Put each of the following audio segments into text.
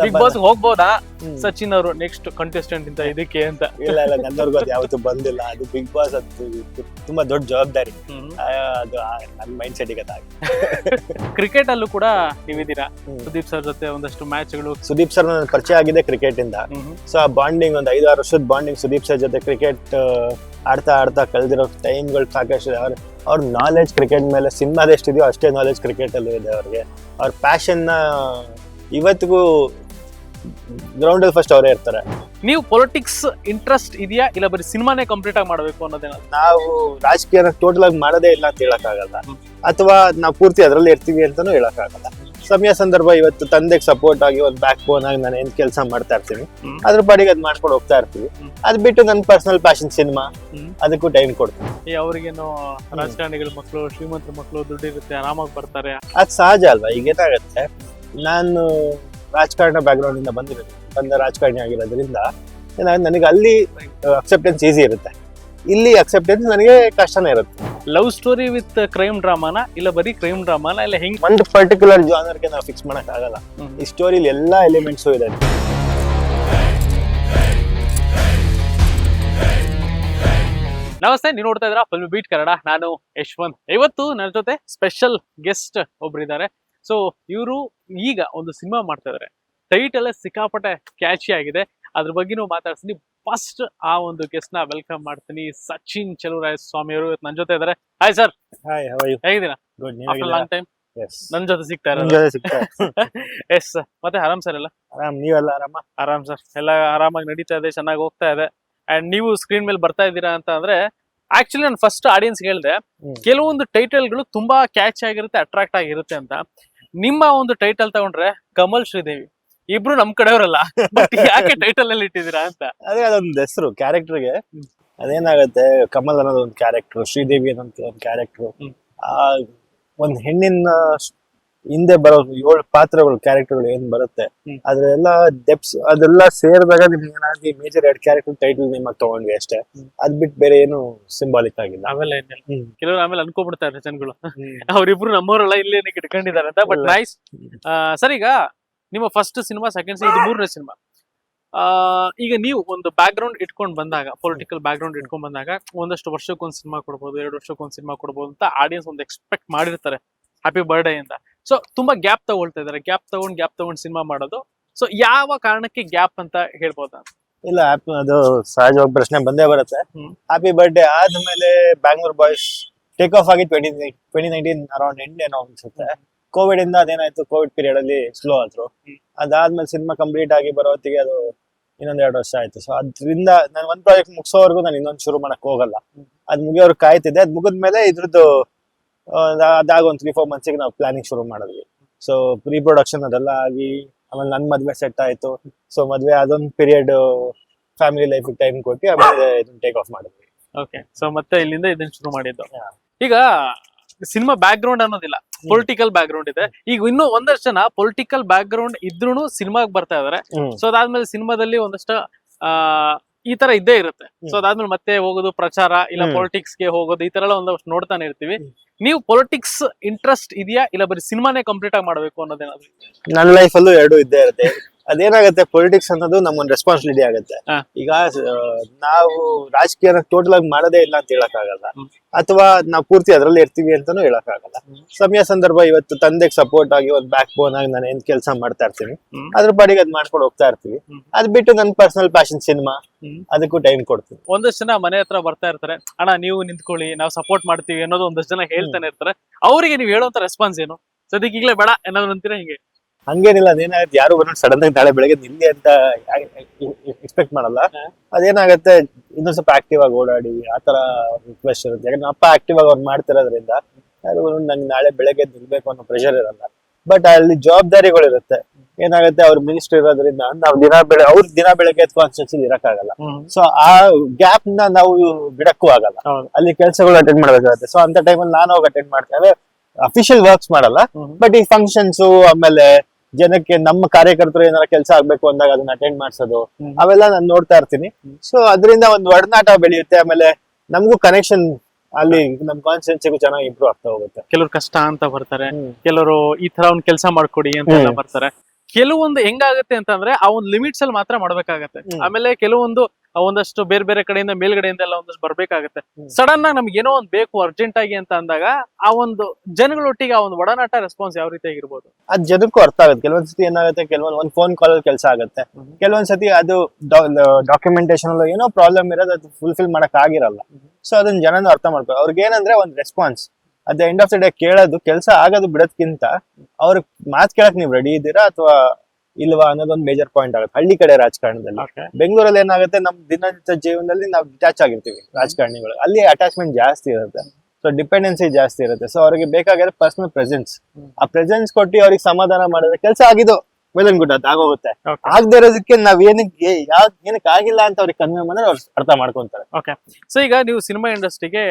Big Boss ಹೋಗ್ಬೋದಾ. Sachin ಅವರು next contestant ಇಂತ ಇದಕ್ಕೆ ಅಂತ. ಇಲ್ಲ ಇಲ್ಲ ನನ್ನವ್ರಿಗೆ ಅದು ಯಾವತ್ತು ಬಂದಿಲ್ಲ. ಅದು ಬಿಗ್ ಬಾಸ್ ಅದು ತುಂಬಾ ದೊಡ್ಡ ಜವಾಬ್ದಾರಿ. ಅದು ನನ್ನ ಮೈಂಡ್ ಸೆಟ್ಗೆ ಅದಾಗಿ ಕ್ರಿಕೆಟ್ ಅಲ್ಲೂ ಕೂಡ ನೀವಿದ್ದೀರಾ. ಸುದೀಪ್ ಸರ್ ಜೊತೆ ಒಂದಷ್ಟು ಮ್ಯಾಚ್ಗಳು ಸುದೀಪ್ ಸರ್ ನನ್ನ ಪರಿಚಯ ಆಗಿದೆ ಕ್ರಿಕೆಟ್ ಇಂದ ಸೊ ಆ ಬಾಂಡಿಂಗ್ ಒಂದು ಐದಾರು ವರ್ಷದ ಬಾಂಡಿಂಗ್ ಸುದೀಪ್ ಸರ್ ಜೊತೆ ಕ್ರಿಕೆಟ್ ಆಡ್ತಾ ಆಡ್ತಾ ಕಳೆದಿರೋ ಟೈಮ್ಗಳು ಸಾಕಷ್ಟು ಅವ್ರ ಅವ್ರ ನಾಲೆಜ್ ಕ್ರಿಕೆಟ್ ಮೇಲೆ ಸಿನಿಮಾದ ಎಷ್ಟಿದೆಯೋ ಅಷ್ಟೇ ನಾಲೆಜ್ ಕ್ರಿಕೆಟ್ ಅಲ್ಲೂ ಇದೆ ಅವ್ರಿಗೆ. ಅವ್ರ ನ ಇವತ್ತಿಗೂ ಗ್ರೌಂಡ್ ಅಲ್ಲಿ ಫಸ್ಟ್ ಅವರೇ ಇರ್ತಾರೆ. ನೀವು ಪೊಲಿಟಿಕ್ಸ್ ಇಂಟ್ರೆಸ್ಟ್ ಇದೆಯಾ? ಇಲ್ಲ ಬರೀ ಸಿನಿಮಾನೇ ಕಂಪ್ಲೀಟ್ ಆಗಿ ಮಾಡಬೇಕು ಅನ್ನೋದೇನ? ನಾವು ರಾಜಕೀಯನ ಟೋಟಲ್ ಆಗಿ ಮಾಡೋದೇ ಇಲ್ಲ ಅಂತ ಹೇಳಕ್ಕಾಗಲ್ಲ. ಅಥವಾ ನಾವು ಪೂರ್ತಿ ಅದರಲ್ಲಿ ಇರ್ತೀವಿ ಅಂತಾನೂ ಹೇಳಕ್ಕಾಗಲ್ಲ. ಸಮಯ ಸಂದರ್ಭ ಇವತ್ತು ತಂದೆಗೆ ಸಪೋರ್ಟ್ ಆಗಿ ಒಂದು ಬ್ಯಾಕ್ ಬೋನ್ ಆಗಿ ನಾನು ಏನ್ ಕೆಲಸ ಮಾಡ್ತಾ ಇರ್ತೀನಿ. ಅದ್ರ ಪಾಡಿಗೆ ಅದ್ ಮಾಡ್ಕೊಂಡು ಹೋಗ್ತಾ ಇರ್ತೀವಿ. ಅದ್ ಬಿಟ್ಟು ನನ್ನ ಪರ್ಸನಲ್ ಪ್ಯಾಷನ್ ಸಿನಿಮಾ. ಅದಕ್ಕೂ ಟೈಮ್ ಕೊಡ್ತೀನಿ. ಈ ಅವ್ರಿಗೇನು ರಾಜಕಾರಣಿಗಳ ಮಕ್ಕಳು ಶ್ರೀಮಂತರ ಮಕ್ಕಳು ದುಡ್ಡಿರುತ್ತೆ ಆರಾಮಾಗಿ ಬರ್ತಾರೆ. ಅದ್ ಸಹಜ ಅಲ್ವಾ? ಈಗ ಏನಾಗುತ್ತೆ? ನಾನು ರಾಜಕಾರಣ ಬ್ಯಾಕ್ಗ್ರೌಂಡ್ ಇಂದ ಬಂದಿರೋದು ಬಂದ ರಾಜಕಾರಣಿ ಆಗಿರೋದ್ರಿಂದ ನನಗೆ ಅಲ್ಲಿ ಅಕ್ಸೆಪ್ಟೆನ್ಸ್ ಈಸಿ ಇರುತ್ತೆ. ಇಲ್ಲಿ ಅಕ್ಸೆಪ್ಟೆನ್ಸ್ ನನಗೆ ಕಷ್ಟನೇ ಇರುತ್ತೆ. ಲವ್ ಸ್ಟೋರಿ ವಿತ್ ಕ್ರೈಮ್ ಡ್ರಾಮಾನ ಇಲ್ಲ ಬರೀ ಕ್ರೈಮ್ ಡ್ರಾಮಾನ ಇಲ್ಲ ಹೆಂಗ್ ಒಂದು ಪರ್ಟಿಕ್ಯುಲರ್ ಜಾನರ್ಗೆ ನಾವು ಫಿಕ್ಸ್ ಮಾಡಕ್ ಆಗಲ್ಲ. ಈ ಸ್ಟೋರಿಲಿ ಎಲ್ಲಾ ಎಲಿಮೆಂಟ್ಸು ಇದೆ. ನಮಸ್ತೆ ನೀವು ನೋಡ್ತಾ ಇದ್ರ ಫಿಲ್ಮ್ ಬೀಟ್ ಕನ್ನಡ ನಾನು ಯಶ್ವಂತ್. ಇವತ್ತು ನನ್ನ ಜೊತೆ ಸ್ಪೆಷಲ್ ಗೆಸ್ಟ್ ಒಬ್ರಿದ್ದಾರೆ ಸೊ ಇವರು ಈಗ ಒಂದು ಸಿನಿಮಾ ಮಾಡ್ತಾ ಇದಾರೆ ಟೈಟಲ್ ಸಿಕ್ಕಾಪಟ್ಟೆ ಕ್ಯಾಚಿ ಆಗಿದೆ. ಅದ್ರ ಬಗ್ಗೆನೂ ಮಾತಾಡ್ತೀನಿ ಫಸ್ಟ್ ಆ ಒಂದು ಗೆಸ್ಟ್ನ ವೆಲ್ಕಮ್ ಮಾಡ್ತೀನಿ. ಸಚಿನ್ ಚಲುವರಾಯ ಸ್ವಾಮಿ ಅವರು ನನ್ನ ಜೊತೆ ಇದಾರೆ. ಹಾಯ್ ಸರ್ ಹಾಯ್ ಹೇಗಿದ್ದೀರಾ? ಲಾಂಗ್ ಟೈಮ್ ನನ್ನ ಜೊತೆ ಸಿಗ್ತಾ ಎಸ್ ಮತ್ತೆ ಆರಾಮ್ ಸರ್ ಎಲ್ಲ? ಆರಾಮ್ ನೀವೆಲ್ಲ ಆರಾಮ? ಆರಾಮ್ ಸರ್ ಎಲ್ಲ ಆರಾಮಾಗಿ ನಡೀತಾ ಇದೆ ಚೆನ್ನಾಗಿ ಹೋಗ್ತಾ ಇದೆ. ಅಂಡ್ ನೀವು ಸ್ಕ್ರೀನ್ ಮೇಲೆ ಬರ್ತಾ ಇದ್ದೀರಾ ಅಂತ ಅಂದ್ರೆ ಆಕ್ಚುಲಿ ನಾನು ಫಸ್ಟ್ ಆಡಿಯನ್ಸ್ ಹೇಳಿದೆ ಕೆಲವೊಂದು ಕೆಲವೊಂದು ಟೈಟಲ್ಗಳು ತುಂಬಾ ಕ್ಯಾಚ್ ಆಗಿರುತ್ತೆ ಅಟ್ರಾಕ್ಟ್ ಆಗಿರುತ್ತೆ ಅಂತ. ನಿಮ್ಮ ಒಂದು ಟೈಟಲ್ ತಗೊಂಡ್ರೆ ಕಮಲ್ ಶ್ರೀದೇವಿ. ಇಬ್ರು ನಮ್ ಕಡೆಯವರಲ್ಲ. ಬಟ್ ಯಾಕೆ ಟೈಟಲ್ ಅಲ್ಲಿ ಇಟ್ಟಿದ್ದೀರಾ ಅಂತ? ಅದೇ ಅದೊಂದು ಹೆಸರು ಕ್ಯಾರೆಕ್ಟರ್ಗೆ ಗೆ. ಅದೇನಾಗುತ್ತೆ ಕಮಲ್ ಅನ್ನೋದು ಒಂದು ಕ್ಯಾರೆಕ್ಟರ್ ಶ್ರೀದೇವಿ ಅನ್ನೋ ಒಂದು ಕ್ಯಾರೆಕ್ಟರ್. ಆ ಒಂದ್ ಹೆಣ್ಣಿನ ಹಿಂದೆ ಬರೋ ಏಳು ಪಾತ್ರಗಳು ಕ್ಯಾರೆಕ್ಟರ್ಗಳು ಏನ್ ಬರುತ್ತೆ. ಅದ್ರೆಲ್ಲ ಡೆಪ್ಸ್ ಅದೆಲ್ಲ ಸೇರಿದಾಗ ನಿಮ್ಗೆ ಏನಾದ್ರು ಮೇಜರ್ ಎರಡ್ ಕ್ಯಾರೆಕ್ಟರ್ ಟೈಟಲ್ ನೇಮ್ ಆಗಿ ತಗೊಂಡ್ವಿ ಅಷ್ಟೇ. ಅದ್ ಬಿಟ್ಟು ಬೇರೆ ಏನು ಸಿಂಬಾಲಿಕ್ ಆಗಿಲ್ಲ. ಆಮೇಲೆ ಕೆಲವರು ಆಮೇಲೆ ಅನ್ಕೋಬಿಡ್ತಾರೆ ಜನಗಳು. ಅವ್ರಿಬ್ರು ನಮ್ಮವರೆಲ್ಲ ಇಲ್ಲೇ ಇಟ್ಕೊಂಡಿದ್ದಾರೆ ಅಂತ ಬಟ್ ನೈಸ್ ಸರ್ ಈಗ ನಿಮ್ಮ ಫಸ್ಟ್ ಸಿನಿಮಾ ಸೆಕೆಂಡ್ ಇದು ಮೂರನೇ ಸಿನಿಮಾ ಈಗ ನೀವು ಒಂದು ಬ್ಯಾಕ್ ಗ್ರೌಂಡ್ ಇಟ್ಕೊಂಡು ಬಂದಾಗ ಪೊಲಿಟಿಕಲ್ ಬ್ಯಾಕ್ ಗ್ರೌಂಡ್ ಇಟ್ಕೊಂಡ್ ಬಂದಾಗ ಒಂದಷ್ಟು ವರ್ಷಕ್ಕೊಂದು ಸಿನಿಮಾ ಕೊಡ್ಬೋದು ಎರಡು ವರ್ಷಕ್ಕೊಂದು ಸಿನಿಮಾ ಕೊಡ್ಬೋದು ಅಂತ ಆಡಿಯನ್ಸ್ ಒಂದು ಎಕ್ಸ್ಪೆಕ್ಟ್ ಮಾಡಿರ್ತಾರೆ. ಹ್ಯಾಪಿ ಬರ್ಡೇ ಅಂತ ಸೊ ತುಂಬಾ ಗ್ಯಾಪ್ ತಗೊಳ್ತಾ ಇದಾರೆ ಗ್ಯಾಪ್ ತಗೊಂಡ್ ಗ್ಯಾಪ್ ತಗೊಂಡ್ ಸಿನಿಮಾ ಮಾಡೋದು. ಸೊ ಯಾವ ಕಾರಣಕ್ಕೆ ಗ್ಯಾಪ್ ಅಂತ ಹೇಳ್ಬೋದಾ? ಇಲ್ಲ happy- ಅದು ಸಹಜವಾಗಿ ಪ್ರಶ್ನೆ ಬಂದೇ ಬರುತ್ತೆ. ಹ್ಮ್. ಹ್ಯಾಪಿ ಬರ್ಡೇ ಆದ್ಮೇಲೆ ಬ್ಯಾಂಗ್ಳೂರ್ ಬಾಯ್ಸ್ ಟೇಕ್ ಆಫ್ ಆಗಿ twenty twenty nineteen around end ಏನೋ ಅನ್ಸುತ್ತೆ. ಕೋವಿಡ್ ಇಂದ ಅದೇನಾಯ್ತು? ಕೋವಿಡ್ ಪೀರಿಯಡ್ ಅಲ್ಲಿ ಸ್ಲೋ ಆದ್ರು. ಹ್ಮ್. ಅದಾದ್ಮೇಲೆ ಸಿನಿಮಾ ಕಂಪ್ಲೀಟ್ ಆಗಿ ಬರೋ ಹೊತ್ತಿಗೆ ಅದು ಇನ್ನೊಂದ್ ಎರಡು ವರ್ಷ ಆಯ್ತು. ಸೊ ಅದ್ರಿಂದ ನಾನು ಒಂದ್ ಪ್ರಾಜೆಕ್ಟ್ ಮುಗಿಸೋವರೆಗೂ ನಾನು ಇನ್ನೊಂದ್ ಶುರು ಮಾಡಕ್ ಹೋಗಲ್ಲ. ಅದ್ ಮುಗಿಯೋರ್ ಕಾಯ್ತಿದ್ದೆ. ಅದ್ ಮುಗಿದ್ಮೇಲೆ ಇದ್ರದ್ದು ಅದಾಗ ಒಂದ್ ತ್ರೀ ಫೋರ್ ಮಂತ್ಸಿಗೆ ನಾವು ಪ್ಲಾನಿಂಗ್ ಶುರು ಮಾಡಿದ್ವಿ. ಸೊ ಪ್ರೀ ಪ್ರೊಡಕ್ಷನ್ ಅದೆಲ್ಲ ಆಗಿ ಆಮೇಲೆ ನನ್ ಮದ್ವೆ ಸೆಟ್ ಆಯ್ತು. ಸೊ ಮದ್ವೆ ಅದೊಂದು ಪೀರಿಯಡ್ ಫ್ಯಾಮಿಲಿ ಲೈಫ್ ಟೈಮ್ ಕೊಟ್ಟು ಆಮೇಲೆ ಇದನ್ನ ಟೇಕ್ ಆಫ್ ಮಾಡಿದ್ವಿ. ಓಕೆ ಸೊ ಮತ್ತೆ ಇಲ್ಲಿಂದ ಇದನ್ನ ಶುರು ಮಾಡಿದ್ದು. ಈಗ ಸಿನಿಮಾ ಬ್ಯಾಕ್ ಗ್ರೌಂಡ್ ಅನ್ನೋದಿಲ್ಲ. ಪೊಲಿಟಿಕಲ್ ಬ್ಯಾಕ್ ಗ್ರೌಂಡ್ ಇದೆ. ಈಗ ಇನ್ನೂ ಒಂದಷ್ಟು ಜನ ಪೊಲಿಟಿಕಲ್ ಬ್ಯಾಕ್ ಗ್ರೌಂಡ್ ಇದ್ರೂ ಸಿನಿಮಾಗ್ ಬರ್ತಾ ಇದಾರೆ. ಸೊ ಅದಾದ್ಮೇಲೆ ಸಿನಿಮಾದಲ್ಲಿ ಒಂದಷ್ಟು ಆ ಈ ತರ ಇದ್ದೇ ಇರುತ್ತೆ. ಸೊ ಅದಾದ್ಮೇಲೆ ಮತ್ತೆ ಹೋಗೋದು ಪ್ರಚಾರ ಇಲ್ಲ. ಪೊಲಿಟಿಕ್ಸ್ಗೆ ಹೋಗೋದು ಈ ತರ ಎಲ್ಲ ಒಂದಷ್ಟು ನೋಡ್ತಾನೆ ಇರ್ತೀವಿ. ನೀವು ಪೊಲಿಟಿಕ್ಸ್ ಇಂಟ್ರೆಸ್ಟ್ ಇದೆಯಾ ಇಲ್ಲ ಬರೀ ಸಿನಿಮಾನೇ ಕಂಪ್ಲೀಟ್ ಆಗಿ ಮಾಡಬೇಕು ಅನ್ನೋದೇನಾದ್ರು? ನನ್ನ ಲೈಫಲ್ಲೂ ಎರಡು ಇದ್ದೇ ಇರುತ್ತೆ. ಅದೇನಾಗುತ್ತೆ? ಪೊಲಿಟಿಕ್ಸ್ ಅನ್ನೋದು ನಮ್ಮೊಂದು ರೆಸ್ಪಾನ್ಸಿಬಿಲಿಟಿ ಆಗುತ್ತೆ. ಈಗ ನಾವು ರಾಜಕೀಯನ ಟೋಟಲ್ ಆಗಿ ಮಾಡೋದೇ ಇಲ್ಲ ಅಂತ ಹೇಳಕ್ ಆಗಲ್ಲ ಅಥವಾ ನಾವು ಪೂರ್ತಿ ಅದರಲ್ಲಿ ಇರ್ತೀವಿ ಅಂತಾನೂ ಹೇಳಕ್ ಆಗಲ್ಲ ಸಮಯ ಸಂದರ್ಭ ಇವತ್ತು ತಂದೆಗೆ ಸಪೋರ್ಟ್ ಆಗಿ ಒಂದು ಬ್ಯಾಕ್ ಬೋನ್ ಆಗಿ ನಾನು ಏನ್ ಕೆಲಸ ಮಾಡ್ತಾ ಇರ್ತೀನಿ. ಅದ್ರ ಪಾಡಿಗೆ ಅದ್ ಮಾಡ್ಕೊಂಡು ಹೋಗ್ತಾ ಇರ್ತೀವಿ. ಅದ್ ಬಿಟ್ಟು ನನ್ನ ಪರ್ಸನಲ್ ಪ್ಯಾಷನ್ ಸಿನಿಮಾ. ಅದಕ್ಕೂ ಟೈಮ್ ಕೊಡ್ತೀನಿ. ಒಂದಷ್ಟು ಜನ ಮನೆ ಹತ್ರ ಬರ್ತಾ ಇರ್ತಾರೆ ಅಣ್ಣ ನೀವು ನಿಂತ್ಕೊಳ್ಳಿ ನಾವು ಸಪೋರ್ಟ್ ಮಾಡ್ತೀವಿ ಅನ್ನೋದು ಒಂದಷ್ಟು ಜನ ಹೇಳ್ತಾನೆ ಇರ್ತಾರೆ. ಅವರಿಗೆ ನೀವು ಹೇಳುವಂತ ರೆಸ್ಪಾನ್ಸ್ ಏನು? ಸದ್ಯಕ್ಕೆ ಈಗಲೇ ಬೇಡ ಏನಾದ್ರು ಅಂತೀರಾ ಹಿಂಗೆ? ಹಂಗೇನಿಲ್ಲ ಅದೇನಾಗುತ್ತೆ ಯಾರು ಬಂದು ಸಡನ್ ಆಗಿ ನಾಳೆ ಬೆಳಗ್ಗೆ ನಿಲ್ಲಿ ಅಂತ ಎಕ್ಸ್ಪೆಕ್ಟ್ ಮಾಡಲ್ಲ. ಅದೇನಾಗತ್ತೆ ಇನ್ನೊಂದ್ ಸ್ವಲ್ಪ ಆಕ್ಟಿವ್ ಆಗಿ ಓಡಾಡಿ ಆತರ ರಿಕ್ವೆಸ್ಟ್ ಇರುತ್ತೆ. ಯಾಕಂದ್ರೆ ಅಪ್ಪ ಆಕ್ಟಿವ್ ಆಗಿ ಅವ್ರು ಮಾಡ್ತಿರೋದ್ರಿಂದ ಯಾರು ನಂಗೆ ನಾಳೆ ಬೆಳಗ್ಗೆ ನಿಲ್ಬೇಕು ಅನ್ನೋ ಪ್ರೆಷರ್ ಇರಲ್ಲ. ಬಟ್ ಅಲ್ಲಿ ಜವಾಬ್ದಾರಿಗಳಿರುತ್ತೆ. ಏನಾಗುತ್ತೆ ಅವ್ರ ಮಿನಿಸ್ಟರ್ ಇರೋದ್ರಿಂದ ನಾವು ದಿನ ಬೆಳೆ ಅವ್ರ ದಿನ ಬೆಳಗ್ಗೆ ಕಾನ್ಸ್ಟೆನ್ಸಿ ಇರಕ್ಕಾಗಲ್ಲ. ಸೊ ಆ ಗ್ಯಾಪ್ನ ನಾವು ಬಿಡಕ್ಕೂ ಆಗಲ್ಲ. ಅಲ್ಲಿ ಕೆಲಸಗಳು ಅಟೆಂಡ್ ಮಾಡಬೇಕಾಗುತ್ತೆ. ಸೊ ಅಂತ ಟೈಮಲ್ಲಿ ನಾನು ಹೋಗಿ ಅಟೆಂಡ್ ಮಾಡ್ತೇವೆ ಅಫಿಷಿಯಲ್ ವರ್ಕ್ಸ್ ಮಾಡಲ್ಲ. ಬಟ್ ಈ ಫಂಕ್ಷನ್ಸ್ ಆಮೇಲೆ ಜನಕ್ಕೆ ನಮ್ಮ ಕಾರ್ಯಕರ್ತರು ಏನಾರ ಕೆಲಸ ಆಗ್ಬೇಕು ಅಂದಾಗ ಅದನ್ನ ಅಟೆಂಡ್ ಮಾಡಿಸೋದು. ಅವೆಲ್ಲ ನಾನು ನೋಡ್ತಾ ಇರ್ತೀನಿ. ಸೊ ಅದರಿಂದ ಒಂದು ಒಡನಾಟ ಬೆಳೆಯುತ್ತೆ ಆಮೇಲೆ ನಮಗೂ ಕನೆಕ್ಷನ್ ಅಲ್ಲಿ ನಮ್ ಕಾನ್ಸ್ಟಿಟ್ಯೂನ್ಸಿಗೂ ಚೆನ್ನಾಗಿ ಇಂಪ್ರೂವ್ ಆಗ್ತಾ ಹೋಗುತ್ತೆ. ಕೆಲವರು ಕಷ್ಟ ಅಂತ ಬರ್ತಾರೆ ಕೆಲವರು ಈ ತರ ಒಂದ್ ಕೆಲಸ ಮಾಡ್ಕೊಡಿ ಅಂತ ಎಲ್ಲ ಬರ್ತಾರೆ. ಕೆಲವೊಂದು ಹೆಂಗಾಗತ್ತೆ ಅಂತಂದ್ರೆ ಆ ಒಂದು ಲಿಮಿಟ್ಸ್ ಅಲ್ಲಿ ಮಾತ್ರ ಮಾಡ್ಬೇಕಾಗತ್ತೆ. ಆಮೇಲೆ ಕೆಲವೊಂದು ಒಂದಷ್ಟು ಬೇರೆ ಬೇರೆ ಕಡೆಯಿಂದ ಮೇಲ್ಗಡೆಯಿಂದ ಎಲ್ಲ ಒಂದಷ್ಟು ಬರ್ಬೇಕಾಗತ್ತೆ. ಸಡನ್ ಆಗಿ ನಮ್ಗೆ ಏನೋ ಒಂದ್ ಬೇಕು ಅರ್ಜೆಂಟ್ ಆಗಿ ಅಂತ ಅಂದಾಗ ಆ ಒಂದು ಜನಗಳೊಟ್ಟಿಗೆ ಆ ಒಂದು ಒಡನಾಟ ರೆಸ್ಪಾನ್ಸ್ ಯಾವ ರೀತಿ ಆಗಿರ್ಬೋದು? ಅದ್ ಜನಕ್ಕೂ ಅರ್ಥ ಆಗುತ್ತೆ. ಕೆಲವೊಂದ್ ಸತಿ ಏನಾಗುತ್ತೆ ಕೆಲವೊಂದ್ ಒಂದ್ ಫೋನ್ ಕಾಲ್ ಅಲ್ಲಿ ಕೆಲಸ ಆಗುತ್ತೆ. ಕೆಲವೊಂದ್ ಸತಿ ಅದು ಡಾಕ್ಯುಮೆಂಟೇಶನ್ ಏನೋ ಪ್ರಾಬ್ಲಮ್ ಇರೋದು ಅದು ಫುಲ್ಫಿಲ್ ಮಾಡಕ್ ಆಗಿರಲ್ಲ. ಸೊ ಅದನ್ನ ಜನನು ಅರ್ಥ ಮಾಡ್ಕೊ ಅವ್ರಿಗೆ ಏನಂದ್ರೆ ಒಂದ್ response at end of the day ಕೇಳೋದು ಕೆಲಸ ಆಗೋದು ಬಿಡೋದ್ಕಿಂತ ಅವ್ರ ಮಾತ್ ಕೇಳಕ್ ನೀವು ರೆಡಿ ಇದ್ದೀರಾ ಅಥವಾ ಇಲ್ವಾ ಅನ್ನೋದೊಂದು ಮೇಜರ್ ಪಾಯಿಂಟ್ ಆಗುತ್ತೆ. ಹಳ್ಳಿ ಕಡೆ ರಾಜಕಾರಣದಲ್ಲಿ. ಬೆಂಗಳೂರಲ್ಲಿ ಏನಾಗುತ್ತೆ ನಮ್ ದಿನನಿತ್ಯ ಜೀವನದಲ್ಲಿ ನಾವು ಡಿಟ್ಯಾಚ್ ಆಗಿರ್ತೀವಿ ರಾಜಕಾರಣಿಗಳು. ಅಲ್ಲಿ ಅಟ್ಯಾಚ್ಮೆಂಟ್ ಜಾಸ್ತಿ ಇರುತ್ತೆ. ಸೊ ಡಿಪೆಂಡೆನ್ಸಿ ಜಾಸ್ತಿ ಇರುತ್ತೆ. ಸೊ ಅವ್ರಿಗೆ ಬೇಕಾಗಿರೋ ಪರ್ಸನಲ್ ಪ್ರೆಸೆನ್ಸ್ ಆ ಪ್ರೆಸೆನ್ಸ್ ಕೊಟ್ಟು ಅವ್ರಿಗೆ ಸಮಾಧಾನ ಮಾಡಿದ್ರೆ ಕೆಲಸ ಆಗಿದ್ದು ವೆಲ್ ಅಂಡ್ ಗುಡ್ ಅದು ಆಗೋಗುತ್ತೆ. ಆಗದೆ ಇರೋದಕ್ಕೆ ನಾವ್ ಏನಕ್ಕೆ ಯಾವ ಏನಕ್ಕೆ ಆಗಿಲ್ಲ ಅಂತ ಅವ್ರಿಗೆ ಕನ್ವೆ ಮಾಡಿದ್ರೆ ಅವ್ರು ಅರ್ಥ ಮಾಡ್ಕೊಂತಾರೆ. ಸೊ ಈಗ ನೀವು ಸಿನಿಮಾ ಇಂಡಸ್ಟ್ರಿಗೆ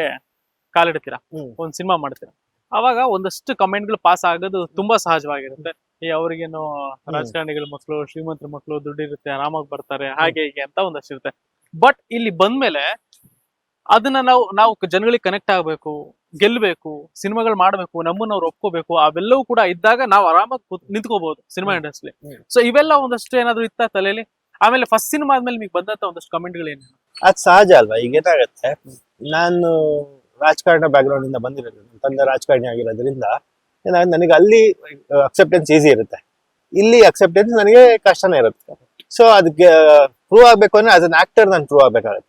ಕಾಲಿಡ್ತೀರಾ. ಒಂದ್ ಸಿನಿಮಾ ಮಾಡ್ತೀರಾ? ಅವಾಗ ಒಂದಷ್ಟು ಕಮೆಂಟ್ಗಳು ಪಾಸ್ ಆಗೋದು ತುಂಬಾ ಸಹಜವಾಗಿರುತ್ತೆ. ಈ ಅವ್ರಿಗೇನು ರಾಜಕಾರಣಿಗಳ ಮಕ್ಕಳು ಶ್ರೀಮಂತರ ಮಕ್ಕಳು ದುಡ್ಡಿರುತ್ತೆ ಆರಾಮಾಗಿ ಬರ್ತಾರೆ ಹಾಗೆ ಹೀಗೆ ಅಂತ ಒಂದಷ್ಟು ಇರುತ್ತೆ. ಬಟ್ ಇಲ್ಲಿ ಬಂದ್ಮೇಲೆ ಅದನ್ನ ನಾವು ನಾವು ಜನಗಳಿಗೆ ಕನೆಕ್ಟ್ ಆಗ್ಬೇಕು ಗೆಲ್ಬೇಕು ಸಿನಿಮಾಗಳು ಮಾಡ್ಬೇಕು ನಮ್ಮನ್ನ ಅವ್ರು ಒಪ್ಕೋಬೇಕು ಅವೆಲ್ಲವೂ ಕೂಡ ಇದ್ದಾಗ ನಾವು ಆರಾಮಾಗಿ ನಿಂತ್ಕೋಬಹುದು ಸಿನಿಮಾ ಇಂಡಸ್ಟ್ರಿ ಸೊ ಇವೆಲ್ಲ ಒಂದಷ್ಟು ಏನಾದ್ರು ಇತ್ತ ತಲೆಯಲ್ಲಿ ಆಮೇಲೆ ಫಸ್ಟ್ ಸಿನಿಮಾ ಆದ್ಮೇಲೆ ನಿಮಗೆ ಬಂದಂತ ಒಂದಷ್ಟು ಕಮೆಂಟ್ಗಳು ಏನು ಅದ್ ಸಹಜ ಅಲ್ವಾ? ಈಗ ಏನಾಗುತ್ತೆ? ನಾನು ರಾಜಕಾರಣ ಬ್ಯಾಕ್ಗ್ರೌಂಡ್ ಇಂದ ಬಂದಿರೋದು ತಂದೆ ರಾಜಕಾರಣಿ ಆಗಿರೋದ್ರಿಂದ ನನಗೆ ಅಲ್ಲಿ ಅಕ್ಸೆಪ್ಟೆನ್ಸ್ ಈಸಿ ಇರುತ್ತೆ. ಇಲ್ಲಿ ಅಕ್ಸೆಪ್ಟೆನ್ಸ್ ನನಗೆ ಕಷ್ಟನೇ ಇರುತ್ತೆ. ಸೊ ಅದಕ್ಕೆ ಪ್ರೂವ್ ಆಗ್ಬೇಕು ಅಂದ್ರೆ ಆಸ್ ಅನ್ ಆಕ್ಟರ್ ನಾನು ಪ್ರೂವ್ ಆಗಬೇಕಾಗುತ್ತೆ.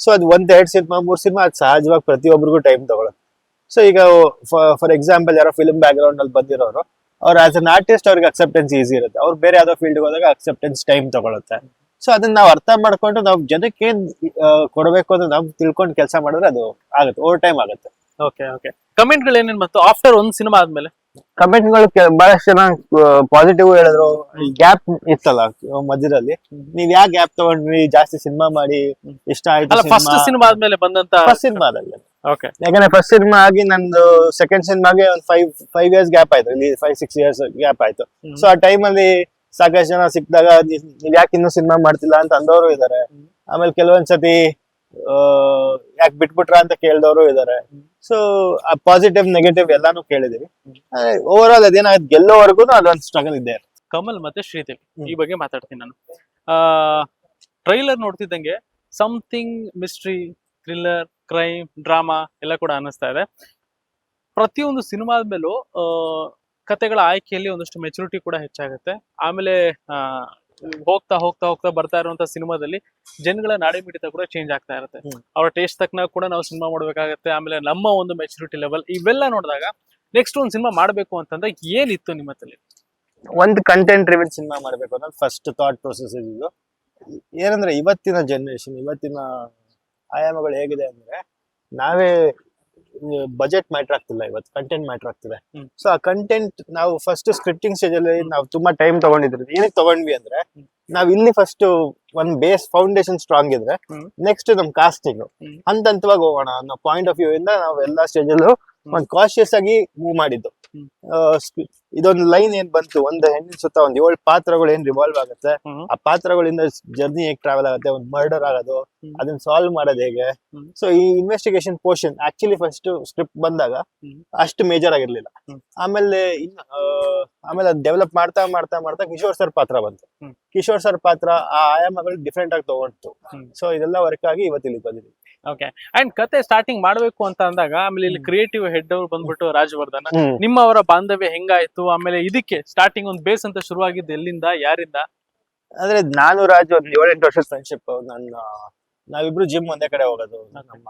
ಸೊ ಅದು ಒಂದ್ ಎರಡು ಸಿನಿಮಾ, ಮೂರು ಸಿನಿಮಾ, ಅದು ಸಹಜವಾಗಿ ಪ್ರತಿಯೊಬ್ಬರಿಗೂ ಟೈಮ್ ತೊಗೊಳ್ಳೋದು ಸೊ ಈಗ ಫಾರ್ ಎಕ್ಸಾಂಪಲ್ ಯಾರೋ ಫಿಲ್ಮ್ ಅಲ್ಲಿ ಬಂದಿರೋರು, ಅವ್ರು ಆಸ್ ಅನ್ ಆರ್ಟಿಸ್ಟ್ ಅವ್ರಿಗೆ ಅಕ್ಸೆಪ್ಟೆನ್ಸ್ ಈಸಿ ಇರುತ್ತೆ. ಅವ್ರು ಬೇರೆ ಯಾವ್ದೋ ಫೀಲ್ಡ್ ಹೋದಾಗ ಅಕ್ಸೆಪ್ಟೆನ್ಸ್ ಟೈಮ್ ತಗೊಳುತ್ತೆ. ಸೊ ಅದನ್ನ ನಾವು ಅರ್ಥ ಮಾಡ್ಕೊಂಡು ನಾವು ಜನಕ್ಕೆ ಏನ್ ಕೊಡ್ಬೇಕು ಅಂತ ನಾವು ತಿಳ್ಕೊಂಡು ಕೆಲಸ ಮಾಡಿದ್ರೆ ಅದು ಆಗುತ್ತೆ ಓವರ್ ಟೈಮ್ ಆಗುತ್ತೆ. ಓಕೆ ಓಕೆ ಕಮೆಂಟ್ಗಳು ಏನೇನ್ ಬಂತು? ಆಫ್ಟರ್ ಒಂದ್ ಸಿನಿಮಾ ಆದ್ಮೇಲೆ? ಕಮೆಂಟ್ಗಳು ಬಹಳಷ್ಟು ಜನ ಪಾಸಿಟಿವ್ ಹೇಳಿದ್ರು. ಗ್ಯಾಪ್ ಇತ್ತಲ್ಲ ಮಧ್ಯದಲ್ಲಿ. ನೀವ್ ಯಾವ ಗ್ಯಾಪ್ ತಗೊಂಡ್ರಿ? ಜಾಸ್ತಿ ಸಿನಿಮಾ ಮಾಡಿ ಇಷ್ಟ ಆಯ್ತು ಫಸ್ಟ್ ಸಿನಿಮಾ ಆದ್ಮೇಲೆ ಬಂದಂತ ಫಸ್ಟ್ ಸಿನಿಮಾದಲ್ಲಿ ಓಕೆ ಯಾಕಂದ್ರೆ ಫಸ್ಟ್ ಸಿನಿಮಾ ಆಗಿ ನಂದು ಸೆಕೆಂಡ್ ಸಿನಿಮಾಗೆ ಒಂದು ಫೈವ್ ಫೈವ್ ಇಯರ್ಸ್ ಗ್ಯಾಪ್ ಆಯ್ತು. ಇಲ್ಲಿ ಫೈವ್ ಸಿಕ್ಸ್ ಇಯರ್ಸ್ ಗ್ಯಾಪ್ ಆಯ್ತು. ಸೊ ಆ ಟೈಮ್ ಅಲ್ಲಿ ಸಾಕಷ್ಟು ಜನ ಸಿಕ್ಕಿದಾಗ ನೀವ್ ಯಾಕೆ ಇನ್ನೂ ಸಿನಿಮಾ ಮಾಡ್ತಿಲ್ಲ ಅಂತ ಅಂದವರು ಇದಾರೆ. ಆಮೇಲೆ ಕೆಲವೊಂದ್ಸತಿ ಯಾಕೆ ಬಿಟ್ಬಿಟ್ರ ಅಂತ ಕೇಳ್ದವರು ಇದಾರೆ. ಸೊ ಆ ಪಾಸಿಟಿವ್ ನೆಗೆಟಿವ್ ಎಲ್ಲಾನು ಕೇಳಿದೀವಿ. ಓವರ್ ಆಲ್ ಅದೇನಾಗುತ್ತೆ ಗೆಲ್ಲೋವರೆಗೂ ಅದೊಂದು ಸ್ಟ್ರಗಲ್ ಇದೆ ಕಮಲ್ ಮತ್ತೆ ಶ್ರೀದೇವಿ ಈ ಬಗ್ಗೆ ಮಾತಾಡ್ತೀನಿ ನಾನು. Trailer ನೋಡ್ತಿದ್ದಂಗೆ something mystery thriller crime drama ಎಲ್ಲ ಕೂಡ ಅನ್ನಿಸ್ತಾ ಇದೆ. ಪ್ರತಿಯೊಂದು ಸಿನಿಮಾ ಮೇಲೂ ಆ, ಕತೆಗಳ ಆಯ್ಕೆಯಲ್ಲಿ ಒಂದಷ್ಟು ಮೆಚುರಿಟಿ ಕೂಡ ಹೆಚ್ಚಾಗುತ್ತೆ. ಆಮೇಲೆ ಆ, ಹೋಗ್ತಾ ಹೋಗ್ತಾ ಹೋಗ್ತಾ ಬರ್ತಾ ಇರುವಂತ ಸಿನಿಮಾದಲ್ಲಿ ಜನಗಳ ನಾಡಿ ಮಿಡಿತ ಕೂಡ ಚೇಂಜ್ ಆಗ್ತಾ ಇರುತ್ತೆ. ಅವ್ರ ಟೇಸ್ಟ್ ತಕ್ಕನಾಗ ಕೂಡ ನಾವು ಸಿನಿಮಾ ಮಾಡ್ಬೇಕಾಗತ್ತೆ. ಆಮೇಲೆ ನಮ್ಮ ಒಂದು ಮೆಚುರಿಟಿ ಲೆವೆಲ್ ಇವೆಲ್ಲ ನೋಡಿದಾಗ ನೆಕ್ಸ್ಟ್ ಒಂದು ಸಿನಿಮಾ ಮಾಡಬೇಕು ಅಂತಂದ್ರೆ ಏನಿತ್ತು ನಿಮ್ಮ ತಲೆ ಒಂದು ಕಂಟೆಂಟ್ ರಿವಿನ್ ಸಿನಿಮಾ ಮಾಡಬೇಕು ಅಂತ ಫಸ್ಟ್ ಥಾಟ್ ಪ್ರೊಸೆಸ್ ಇದು. ಏನಂದ್ರೆ ಇವತ್ತಿನ ಜನರೇಷನ್ ಇವತ್ತಿನ ಆಯಾಮಗಳು ಹೇಗಿದೆ ಅಂದ್ರೆ ನಾವೇ ಬಜೆಟ್ ಮ್ಯಾಟರ್ ಆಗ್ತಿಲ್ಲ ಇವತ್ತು ಕಂಟೆಂಟ್ ಮ್ಯಾಟರ್ ಆಗ್ತಿದೆ. ಸೊ ಆ ಕಂಟೆಂಟ್ ನಾವು ಫಸ್ಟ್ ಸ್ಕ್ರಿಪ್ಟಿಂಗ್ ಸ್ಟೇಜ್ ಅಲ್ಲಿ ನಾವು ತುಂಬಾ ಟೈಮ್ ತಗೊಂಡಿದ್ರು ಏನಕ್ಕೆ ತಗೊಂಡ್ವಿ ಅಂದ್ರೆ. ನಾವ್ ಇಲ್ಲಿ ಫಸ್ಟ್ ಒಂದ್ ಬೇಸ್ ಫೌಂಡೇಶನ್ ಸ್ಟ್ರಾಂಗ್ ಇದ್ರೆ ನೆಕ್ಸ್ಟ್ ನಮ್ ಕಾಸ್ಟಿಂಗ್. ಹಂತ ಹಂತವಾಗಿ ಹೋಗೋಣ ಅನ್ನೋ ಪಾಯಿಂಟ್ ಆಫ್ ವ್ಯೂ ಇಂದ ನಾವು ಎಲ್ಲಾ ಸ್ಟೇಜ್ ಅಲ್ಲೂ ಒಂದ್ ಕಾಶಿಯಸ್ ಆಗಿ ಮೂವ್ ಮಾಡಿದ್ದು. ಇದೊಂದು ಲೈನ್ ಏನ್ ಬಂತು? ಒಂದು ಹೆಣ್ಣಿನ ಸುತ್ತ ಒಂದ್ ಏಳು ಪಾತ್ರಗಳು ಏನ್ ರಿವಾಲ್ವ್ ಆಗುತ್ತೆ? ಆ ಪಾತ್ರಗಳಿಂದ ಜರ್ನಿ ಹೇಗ್ ಟ್ರಾವೆಲ್ ಆಗುತ್ತೆ? ಒಂದ್ ಮರ್ಡರ್ ಆಗೋದು. ಅದನ್ನ ಸಾಲ್ವ್ ಮಾಡೋದು ಹೇಗೆ. ಸೊ ಈ investigation portion actually first script ಬಂದಾಗ. ಅಷ್ಟು ಮೇಜರ್ ಆಗಿರ್ಲಿಲ್ಲ. ಆಮೇಲೆ ಆಮೇಲೆ ಅದ್ ಡೆವಲಪ್ ಮಾಡ್ತಾ ಮಾಡ್ತಾ ಮಾಡ್ತಾ ಕಿಶೋರ್ ಸರ್ ಪಾತ್ರ ಬಂತು. ಕಿಶೋರ್ ಸರ್ ಪಾತ್ರ ಆ ಆಯಾಮಗಳು ಡಿಫ್ರೆಂಟ್ ಆಗಿ ತಗೊಂಡ್ತು. ಸೊ ಇದೆಲ್ಲ ವರ್ಕ್ ಆಗಿ ಇವತ್ತಿಲ್ಲಿ ಇಲ್ಲಿ ಬಂದಿದ್ದೀವಿ ಓಕೆ ಅಂಡ್ ಕತೆ ಸ್ಟಾರ್ಟಿಂಗ್ ಮಾಡ್ಬೇಕು ಅಂತ ಅಂದಾಗ ಆಮೇಲೆ ಇಲ್ಲಿ ಕ್ರಿಯೇಟಿವ್ ಹೆಡ್ ಅವ್ರು ಬಂದ್ಬಿಟ್ಟು ರಾಜವರ್ಧನ್ ನಿಮ್ಮ ಅವರ ಬಾಂಧವ್ಯ ಹೆಂಗಾಯ್ತು? ಆಮೇಲೆ ಇದಕ್ಕೆ ಸ್ಟಾರ್ಟಿಂಗ್ ಒಂದು ಬೇಸ್ ಅಂತ ಶುರು ಶುರುವಾಗಿದ್ದು ಎಲ್ಲಿಂದ ಯಾರಿಂದ? ಅಂದ್ರೆ ನಾನು ರಾಜು ಒಂದ್ ಏಳೆಂಟು ವರ್ಷದ ಫ್ರೆಂಡ್ಶಿಪ್ ನನ್ನ ನಾವಿಬ್ರು ಜಿಮ್ ಒಂದೇ ಕಡೆ ಹೋಗೋದು. ನಮ್ಮ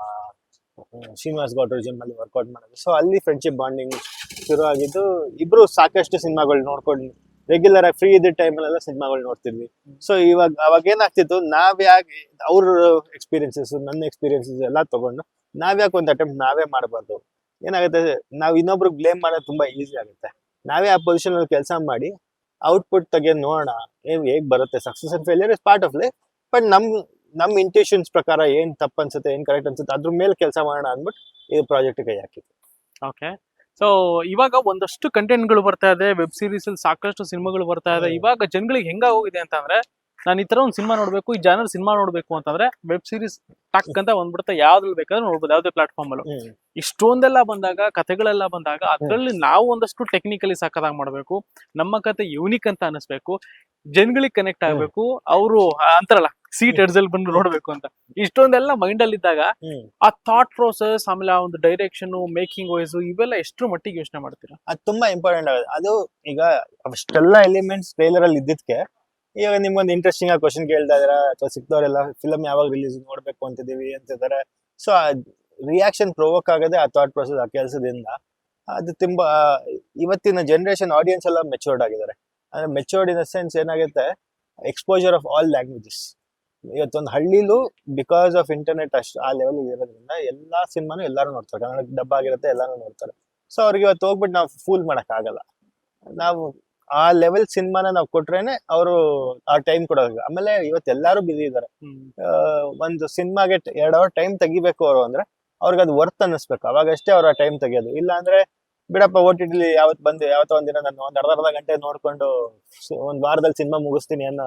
ಶ್ರೀನಿವಾಸ್ ಗೌಡ್ರು ಜಿಮ್ ಅಲ್ಲಿ ವರ್ಕೌಟ್ ಮಾಡೋದು ಸೊ ಅಲ್ಲಿ ಫ್ರೆಂಡ್ಶಿಪ್ ಬಾಂಡಿಂಗ್ ಶುರು ಆಗಿದ್ದು ಇಬ್ರು ಸಾಕಷ್ಟು ಸಿನಿಮಾಗಳು ನೋಡ್ಕೊಂಡು ರೆಗ್ಯುಲರ್ ಆಗಿ ಫ್ರೀ ಇದ್ದ ಟೈಮಲ್ಲೆಲ್ಲ ಸಿನಿಮಾಗಳು ನೋಡ್ತಿದ್ವಿ. ಸೊ ಇವಾಗ, ಅವಾಗ ಏನಾಗ್ತಿತ್ತು, ನಾವ್ ಯಾಕೆ, ಅವ್ರ ಎಕ್ಸ್ಪೀರಿಯನ್ಸಸ್ ನನ್ನ ಎಕ್ಸ್ಪೀರಿಯನ್ಸಸ್ ಎಲ್ಲ ತಗೊಂಡು, ನಾವ್ ಯಾಕೆ ಒಂದು ಅಟೆಂಪ್ಟ್ ನಾವೇ ಮಾಡಬಾರ್ದು? ಏನಾಗುತ್ತೆ, ನಾವ್ ಇನ್ನೊಬ್ರು ಬ್ಲೇಮ್ ಮಾಡೋದು ತುಂಬಾ ಈಸಿ ಆಗುತ್ತೆ. ನಾವೇ ಆ ಪೊಸಿಷನ್ ಅಲ್ಲಿ ಕೆಲಸ ಮಾಡಿ ಔಟ್ಪುಟ್ ತೆಗೆದು ನೋಡೋಣ ಏನ್ ಹೇಗ್ ಬರುತ್ತೆ. Success and failure is part of life but ನಮ್ ನಮ್ ಇಂಟ್ಯೂಷನ್ಸ್ ಪ್ರಕಾರ ಏನ್ ತಪ್ಪ ಅನ್ಸುತ್ತೆ ಏನ್ ಕರೆಕ್ಟ್ ಅನ್ಸುತ್ತೆ, ಅದ್ರ ಮೇಲೆ ಕೆಲಸ ಮಾಡೋಣ ಅಂದ್ಬಿಟ್ಟು ಈ ಪ್ರಾಜೆಕ್ಟ್ ಕೈ ಹಾಕಿತ್ತು ಓಕೆ ಸೊ ಇವಾಗ ಒಂದಷ್ಟು ಕಂಟೆಂಟ್ಗಳು ಬರ್ತಾ ಇದೆ ವೆಬ್ ಸೀರೀಸ್ ಅಲ್ಲಿ ಸಾಕಷ್ಟು ಸಿನಿಮಾಗಳು ಬರ್ತಾ ಇದೆ. ಇವಾಗ ಜನಗಳಿಗೆ ಹೆಂಗ ಹೋಗಿದೆ ಅಂತಂದ್ರೆ ನಾನು ಈ ತರ ಒಂದು ಸಿನಿಮಾ ನೋಡ್ಬೇಕು ಈ ಜಾನರ್ ಸಿನಿಮಾ ನೋಡ್ಬೇಕು ಅಂತಂದ್ರೆ ವೆಬ್ ಸೀರೀಸ್ ಟಕ್ ಅಂತ ಬಂದ್ಬಿಡ್ತಾ ಯಾವ್ದ್ರಲ್ಲಿ ಬೇಕಾದ್ರೂ ನೋಡ್ಬೋದು ಯಾವ್ದೇ ಪ್ಲಾಟ್ಫಾರ್ಮ್ ಅಲ್ಲೂ. ಇಷ್ಟೊಂದೆಲ್ಲ ಬಂದಾಗ ಕಥೆಗಳೆಲ್ಲ ಬಂದಾಗ ಅದ್ರಲ್ಲಿ ನಾವು ಒಂದಷ್ಟು ಟೆಕ್ನಿಕಲಿ ಸಾಕದಾಗ ಮಾಡ್ಬೇಕು. ನಮ್ಮ ಕತೆ ಯೂನಿಕ್ ಅಂತ ಅನಿಸ್ಬೇಕು. ಜನಗಳಿಗೆ ಕನೆಕ್ಟ್ ಆಗ್ಬೇಕು. ಅವರು ಅಂತಾರಲ್ಲ ಸೀಟ್ ಎಡ್ಸಲ್ ಬಂದು ನೋಡ್ಬೇಕು ಅಂತ. ಇಷ್ಟೊಂದೆಲ್ಲ ಮೈಂಡ್ ಅಲ್ಲಿ ಇದ್ದಾಗ ಆ ಥಾಟ್ ಪ್ರೋಸೆಸ್ ಆಮೇಲೆ ಆ ಒಂದು ಡೈರೆಕ್ಷನ್ ಮೇಕಿಂಗ್ ವೈಸ್ ಇವೆಲ್ಲ ಎಷ್ಟು ಮಟ್ಟಿಗೆ ಯೋಚನೆ ಮಾಡ್ತೀರಾ? ಅದು ತುಂಬಾ ಇಂಪಾರ್ಟೆಂಟ್ ಆಗುತ್ತೆ. ಅದು ಈಗ ಅಷ್ಟೆಲ್ಲ ಎಲಿಮೆಂಟ್ಸ್ ಟ್ರೈಲರ್ ಅಲ್ಲಿ ಇದ್ದಿದ್ಕೆ ಇವಾಗ ನಿಮ್ಗೊಂದು ಇಂಟ್ರೆಸ್ಟಿಂಗ್ ಆಗಿ ಕ್ವಶನ್ ಕೇಳ್ತಾ ಇದಾರ ಅಥವಾ ಸಿಕ್ತವ್ರೆಲ್ಲ ಫಿಲಮ್ ಯಾವಾಗ ರಿಲೀಸ್ ನೋಡ್ಬೇಕು ಅಂತಿದೀವಿ ಅಂತಿದ್ದಾರೆ ಸೊ ರಿಯಾಕ್ಷನ್ ಪ್ರೊವೋಕ್ ಆಗದೆ ಆ ಥಾಟ್ ಪ್ರೊಸೆಸ್ ಆ ಕೆಲಸದಿಂದ ಅದು ತುಂಬಾ ಇವತ್ತಿನ ಜನರೇಷನ್ ಆಡಿಯನ್ಸ್ ಎಲ್ಲ ಮೆಚೂರ್ಡ್ ಆಗಿದ್ದಾರೆ. ಅಂದ್ರೆ ಮೆಚೂರ್ಡ್ ಇನ್ ದ ಸೆನ್ಸ್ ಏನಾಗುತ್ತೆ? ಎಕ್ಸ್ಪೋಜರ್ ಆಫ್ ಆಲ್ ಲ್ಯಾಂಗ್ವೇಜಸ್ ಇವತ್ತೊಂದು ಹಳ್ಳಿಲೂ ಬಿಕಾಸ್ ಆಫ್ ಇಂಟರ್ನೆಟ್ ಅಷ್ಟು ಆ ಲೆವೆಲ್ ಇರೋದ್ರಿಂದ ಎಲ್ಲಾ ಸಿನಿಮಾನು ಎಲ್ಲಾರು ನೋಡ್ತಾರೆ. ಕನ್ನಡ ಡಬ್ಬ ಆಗಿರುತ್ತೆ ಎಲ್ಲಾನು ನೋಡ್ತಾರೆ. ಸೊ ಅವ್ರಿಗೆ ಇವತ್ತು ಹೋಗ್ಬಿಟ್ಟು ನಾವು ಫೂಲ್ ಮಾಡಕ್ ಆಗಲ್ಲ ನಾವು ಆ ಲೆವೆಲ್ ಸಿನಿಮಾನ ನಾವು ಕೊಟ್ರೇನೆ ಅವರು ಆ ಟೈಮ್ ಕೊಡೋದು ಆಮೇಲೆ ಇವತ್ತು ಎಲ್ಲಾರು ಬಿಸಿ ಇದ್ದಾರೆ ಒಂದು ಸಿನಿಮಾಗೆ ಎರಡ್ ಅವರ್ ಟೈಮ್ ತೆಗಿಬೇಕು ಅವರು ಅಂದ್ರೆ ಅವ್ರಿಗೆ ಅದು ವರ್ತ್ ಅನ್ನಿಸ್ಬೇಕು. ಅವಾಗಷ್ಟೇ ಅವ್ರ ಆ ಟೈಮ್ ತೆಗಿಯೋದು. ಇಲ್ಲ ಅಂದ್ರೆ ಬಿಡಪ್ಪ ಓ ಟಿ ಟಿಲಿ ಯಾವತ್ ಬಂದು ಯಾವತ್ತೋ ಒಂದಿನ ನಾನು ಒಂದ್ ಅರ್ಧ ಅರ್ಧ ಗಂಟೆ ನೋಡ್ಕೊಂಡು ಒಂದ್ ವಾರದಲ್ಲಿ ಸಿನಿಮಾ ಮುಗಿಸ್ತೀನಿ ಅನ್ನೋ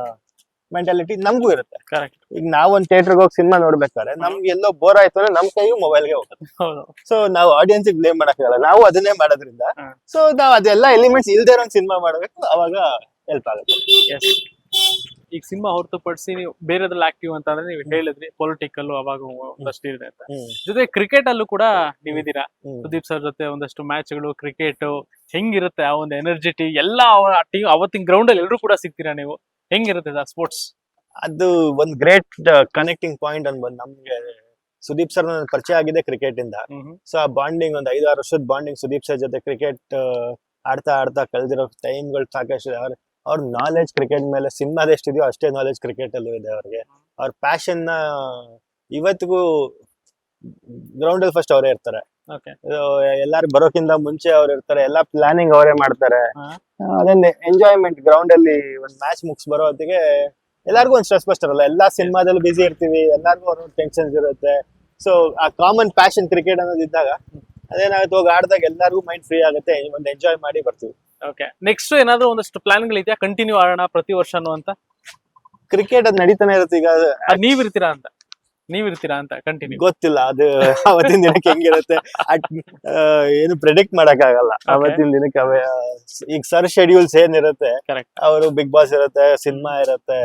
ಮೆಂಟಾಲಿಟಿ ನಮಗೂ ಇರುತ್ತೆ. ಕರೆಕ್ಟ್ ಈಗ ನಾವ್ ಒಂದ್ ಥಿಯೇಟರ್ಗೆ ಹೋಗಿ ಸಿನಿಮಾ ನೋಡ್ಬೇಕಾದ್ರೆ ನಮ್ಗೆ ಎಲ್ಲೋ ಬೋರ್ ಆಯ್ತು ಅಂದ್ರೆ ನಮ್ ಕೈಯು ಮೊಬೈಲ್ಗೆ ಹೋಗುತ್ತೆ. ಹೌದು. ಸೊ ನಾವು ಆಡಿಯನ್ಸ್ ಬ್ಲೇಮ್ ಮಾಡಕ್ಕಾಗಲ್ಲ ನಾವು ಅದನ್ನೇ ಮಾಡೋದ್ರಿಂದ. ಸೊ ನಾವ್ ಅದೆಲ್ಲ ಎಲಿಮೆಂಟ್ಸ್ ಇಲ್ದೆ ಇರೋ ಸಿನಿಮಾ ಮಾಡಬೇಕು ಅವಾಗ ಹೆಲ್ಪ್ ಆಗುತ್ತೆ. ಎಸ್ ಈಗ ಸಿನಿಮಾ ಹೊರತುಪಡಿಸಿ ನೀವು ಬೇರೆದ್ರಲ್ಲಿ ಆಕ್ಟಿವ್ ಅಂತ ಅಂದ್ರೆ ನೀವು ಹೇಳಿದ್ರಿ ಪೊಲಿಟಿಕಲ್ ಅವಾಗ ಒಂದಷ್ಟು ಇದೆ ಅಂತ. ಜೊತೆ ಕ್ರಿಕೆಟ್ ಅಲ್ಲೂ ಕೂಡ ನೀವಿದ್ದೀರಾ? ಇದ್ದೀರಾ ಸುದೀಪ್ ಸರ್ ಜೊತೆ ಒಂದಷ್ಟು ಮ್ಯಾಚ್ಗಳು ಕ್ರಿಕೆಟ್ ಹೆಂಗಿರುತ್ತೆ ಆ ಒಂದು ಎನರ್ಜಿಟಿ ಎಲ್ಲ ಟೀಮ್ ಅವತ್ತಿನ ಗ್ರೌಂಡ್ ಅಲ್ಲಿ ಎಲ್ಲರೂ ಕೂಡ ಸಿಗ್ತೀರಾ ನೀವು? ಹೆಂಗಿರುತ್ತೆ ಸರ್ ಸ್ಪೋರ್ಟ್ಸ್ ಅದು ಒಂದ್ ಗ್ರೇಟ್ ಕನೆಕ್ಟಿಂಗ್ ಪಾಯಿಂಟ್ ಅನ್ಬೋದು. ನಮ್ಗೆ ಸುದೀಪ್ ಸರ್ ನನ್ನ ಪರಿಚಯ ಆಗಿದೆ ಕ್ರಿಕೆಟ್ ಇಂದ. ಸೊ ಆ ಬಾಂಡಿಂಗ್ ಒಂದು ಐದಾರು ವರ್ಷದ ಬಾಂಡಿಂಗ್ ಸುದೀಪ್ ಸರ್ ಜೊತೆ ಕ್ರಿಕೆಟ್ ಆಡ್ತಾ ಆಡ್ತಾ ಕಳೆದಿರೋ ಟೈಮ್ಗಳು ಸಾಕಷ್ಟು ಅವ್ರ ಅವ್ರ ನಾಲೆಜ್ ಕ್ರಿಕೆಟ್ ಮೇಲೆ ಸಿನಿಮಾದ ಎಷ್ಟಿದೆಯೋ ಅಷ್ಟೇ ನಾಲೆಜ್ ಕ್ರಿಕೆಟ್ ಅಲ್ಲೂ ಇದೆ ಅವ್ರಿಗೆ. ಅವ್ರ ಪ್ಯಾಷನ್ನ ಇವತ್ತಿಗೂ ಗ್ರೌಂಡ್ ಅಲ್ಲಿ ಫಸ್ಟ್ ಅವರೇ ಇರ್ತಾರೆ. ಓಕೆ ಎಲ್ಲಾರು ಬರೋಕ್ಕಿಂತ ಮುಂಚೆ ಅವ್ರು ಇರ್ತಾರೆ ಎಲ್ಲಾ ಪ್ಲಾನಿಂಗ್ ಅವರೇ ಮಾಡ್ತಾರೆ. ಅದೇ ಎಂಜಾಯ್ಮೆಂಟ್ ಗ್ರೌಂಡ್ ಅಲ್ಲಿ ಒಂದ್ ಮ್ಯಾಚ್ ಮುಗಿಸ್ ಬರೋ ಹೊತ್ತಿಗೆ ಎಲ್ಲಾರ್ಗು ಒಂದ್ ಸ್ಟ್ರೆಸ್ ಬಸ್ಟರ್ ಅಲ್ಲ ಎಲ್ಲಾ ಸಿನಿಮಾದಲ್ಲಿ ಬಿಸಿ ಇರ್ತೀವಿ ಎಲ್ಲಾರ್ಗು ಅವ್ರ ಟೆನ್ಷನ್ಸ್ ಇರುತ್ತೆ. ಸೊ ಆ ಕಾಮನ್ ಪ್ಯಾಷನ್ ಕ್ರಿಕೆಟ್ ಅನ್ನೋದು ಇದ್ದಾಗ ಅದೇನಾಗುತ್ತೆ ಹೋಗಿ ಆಡ್ದಾಗ ಎಲ್ಲರಿಗೂ ಮೈಂಡ್ ಫ್ರೀ ಆಗುತ್ತೆ ಒಂದ್ ಎಂಜಾಯ್ ಮಾಡಿ ಬರ್ತೀವಿ. ಓಕೆ ನೆಕ್ಸ್ಟ್ ಏನಾದ್ರು ಒಂದಷ್ಟು ಪ್ಲಾನ್ಗಳು ಇದೆಯಾ ಕಂಟಿನ್ಯೂ ಆಡೋಣ ಪ್ರತಿ ವರ್ಷನೂ ಅಂತ ಕ್ರಿಕೆಟ್ ಅದ್ ನಡೀತಾನೆ ಇರುತ್ತೆ ಈಗ. ನೀವ್ ಇರ್ತೀರಾ ನೀವಿರ್ತೀರಾ ಅಂತ? ನೀವಿರ್ತೀರಾ ಅಂತ ಕಂಟಿನ್ಯೂ ಗೊತ್ತಿಲ್ಲ ಅದು ಅವತ್ತಿನ ದಿನಕ್ಕೆ ಹೆಂಗಿರುತ್ತೆ. ಏನು ಪ್ರೆಡಿಕ್ಟ್ ಮಾಡಕ್ ಆಗಲ್ಲ ಅವತ್ತಿನ ದಿನಕ್ಕೆ ಅವ ಈಗ ಸರ್ ಶೆಡ್ಯೂಲ್ಸ್ ಏನಿರುತ್ತೆ ಕರೆಕ್ಟ್ ಅವರು ಬಿಗ್ ಬಾಸ್ ಇರುತ್ತೆ ಸಿನಿಮಾ ಇರುತ್ತೆ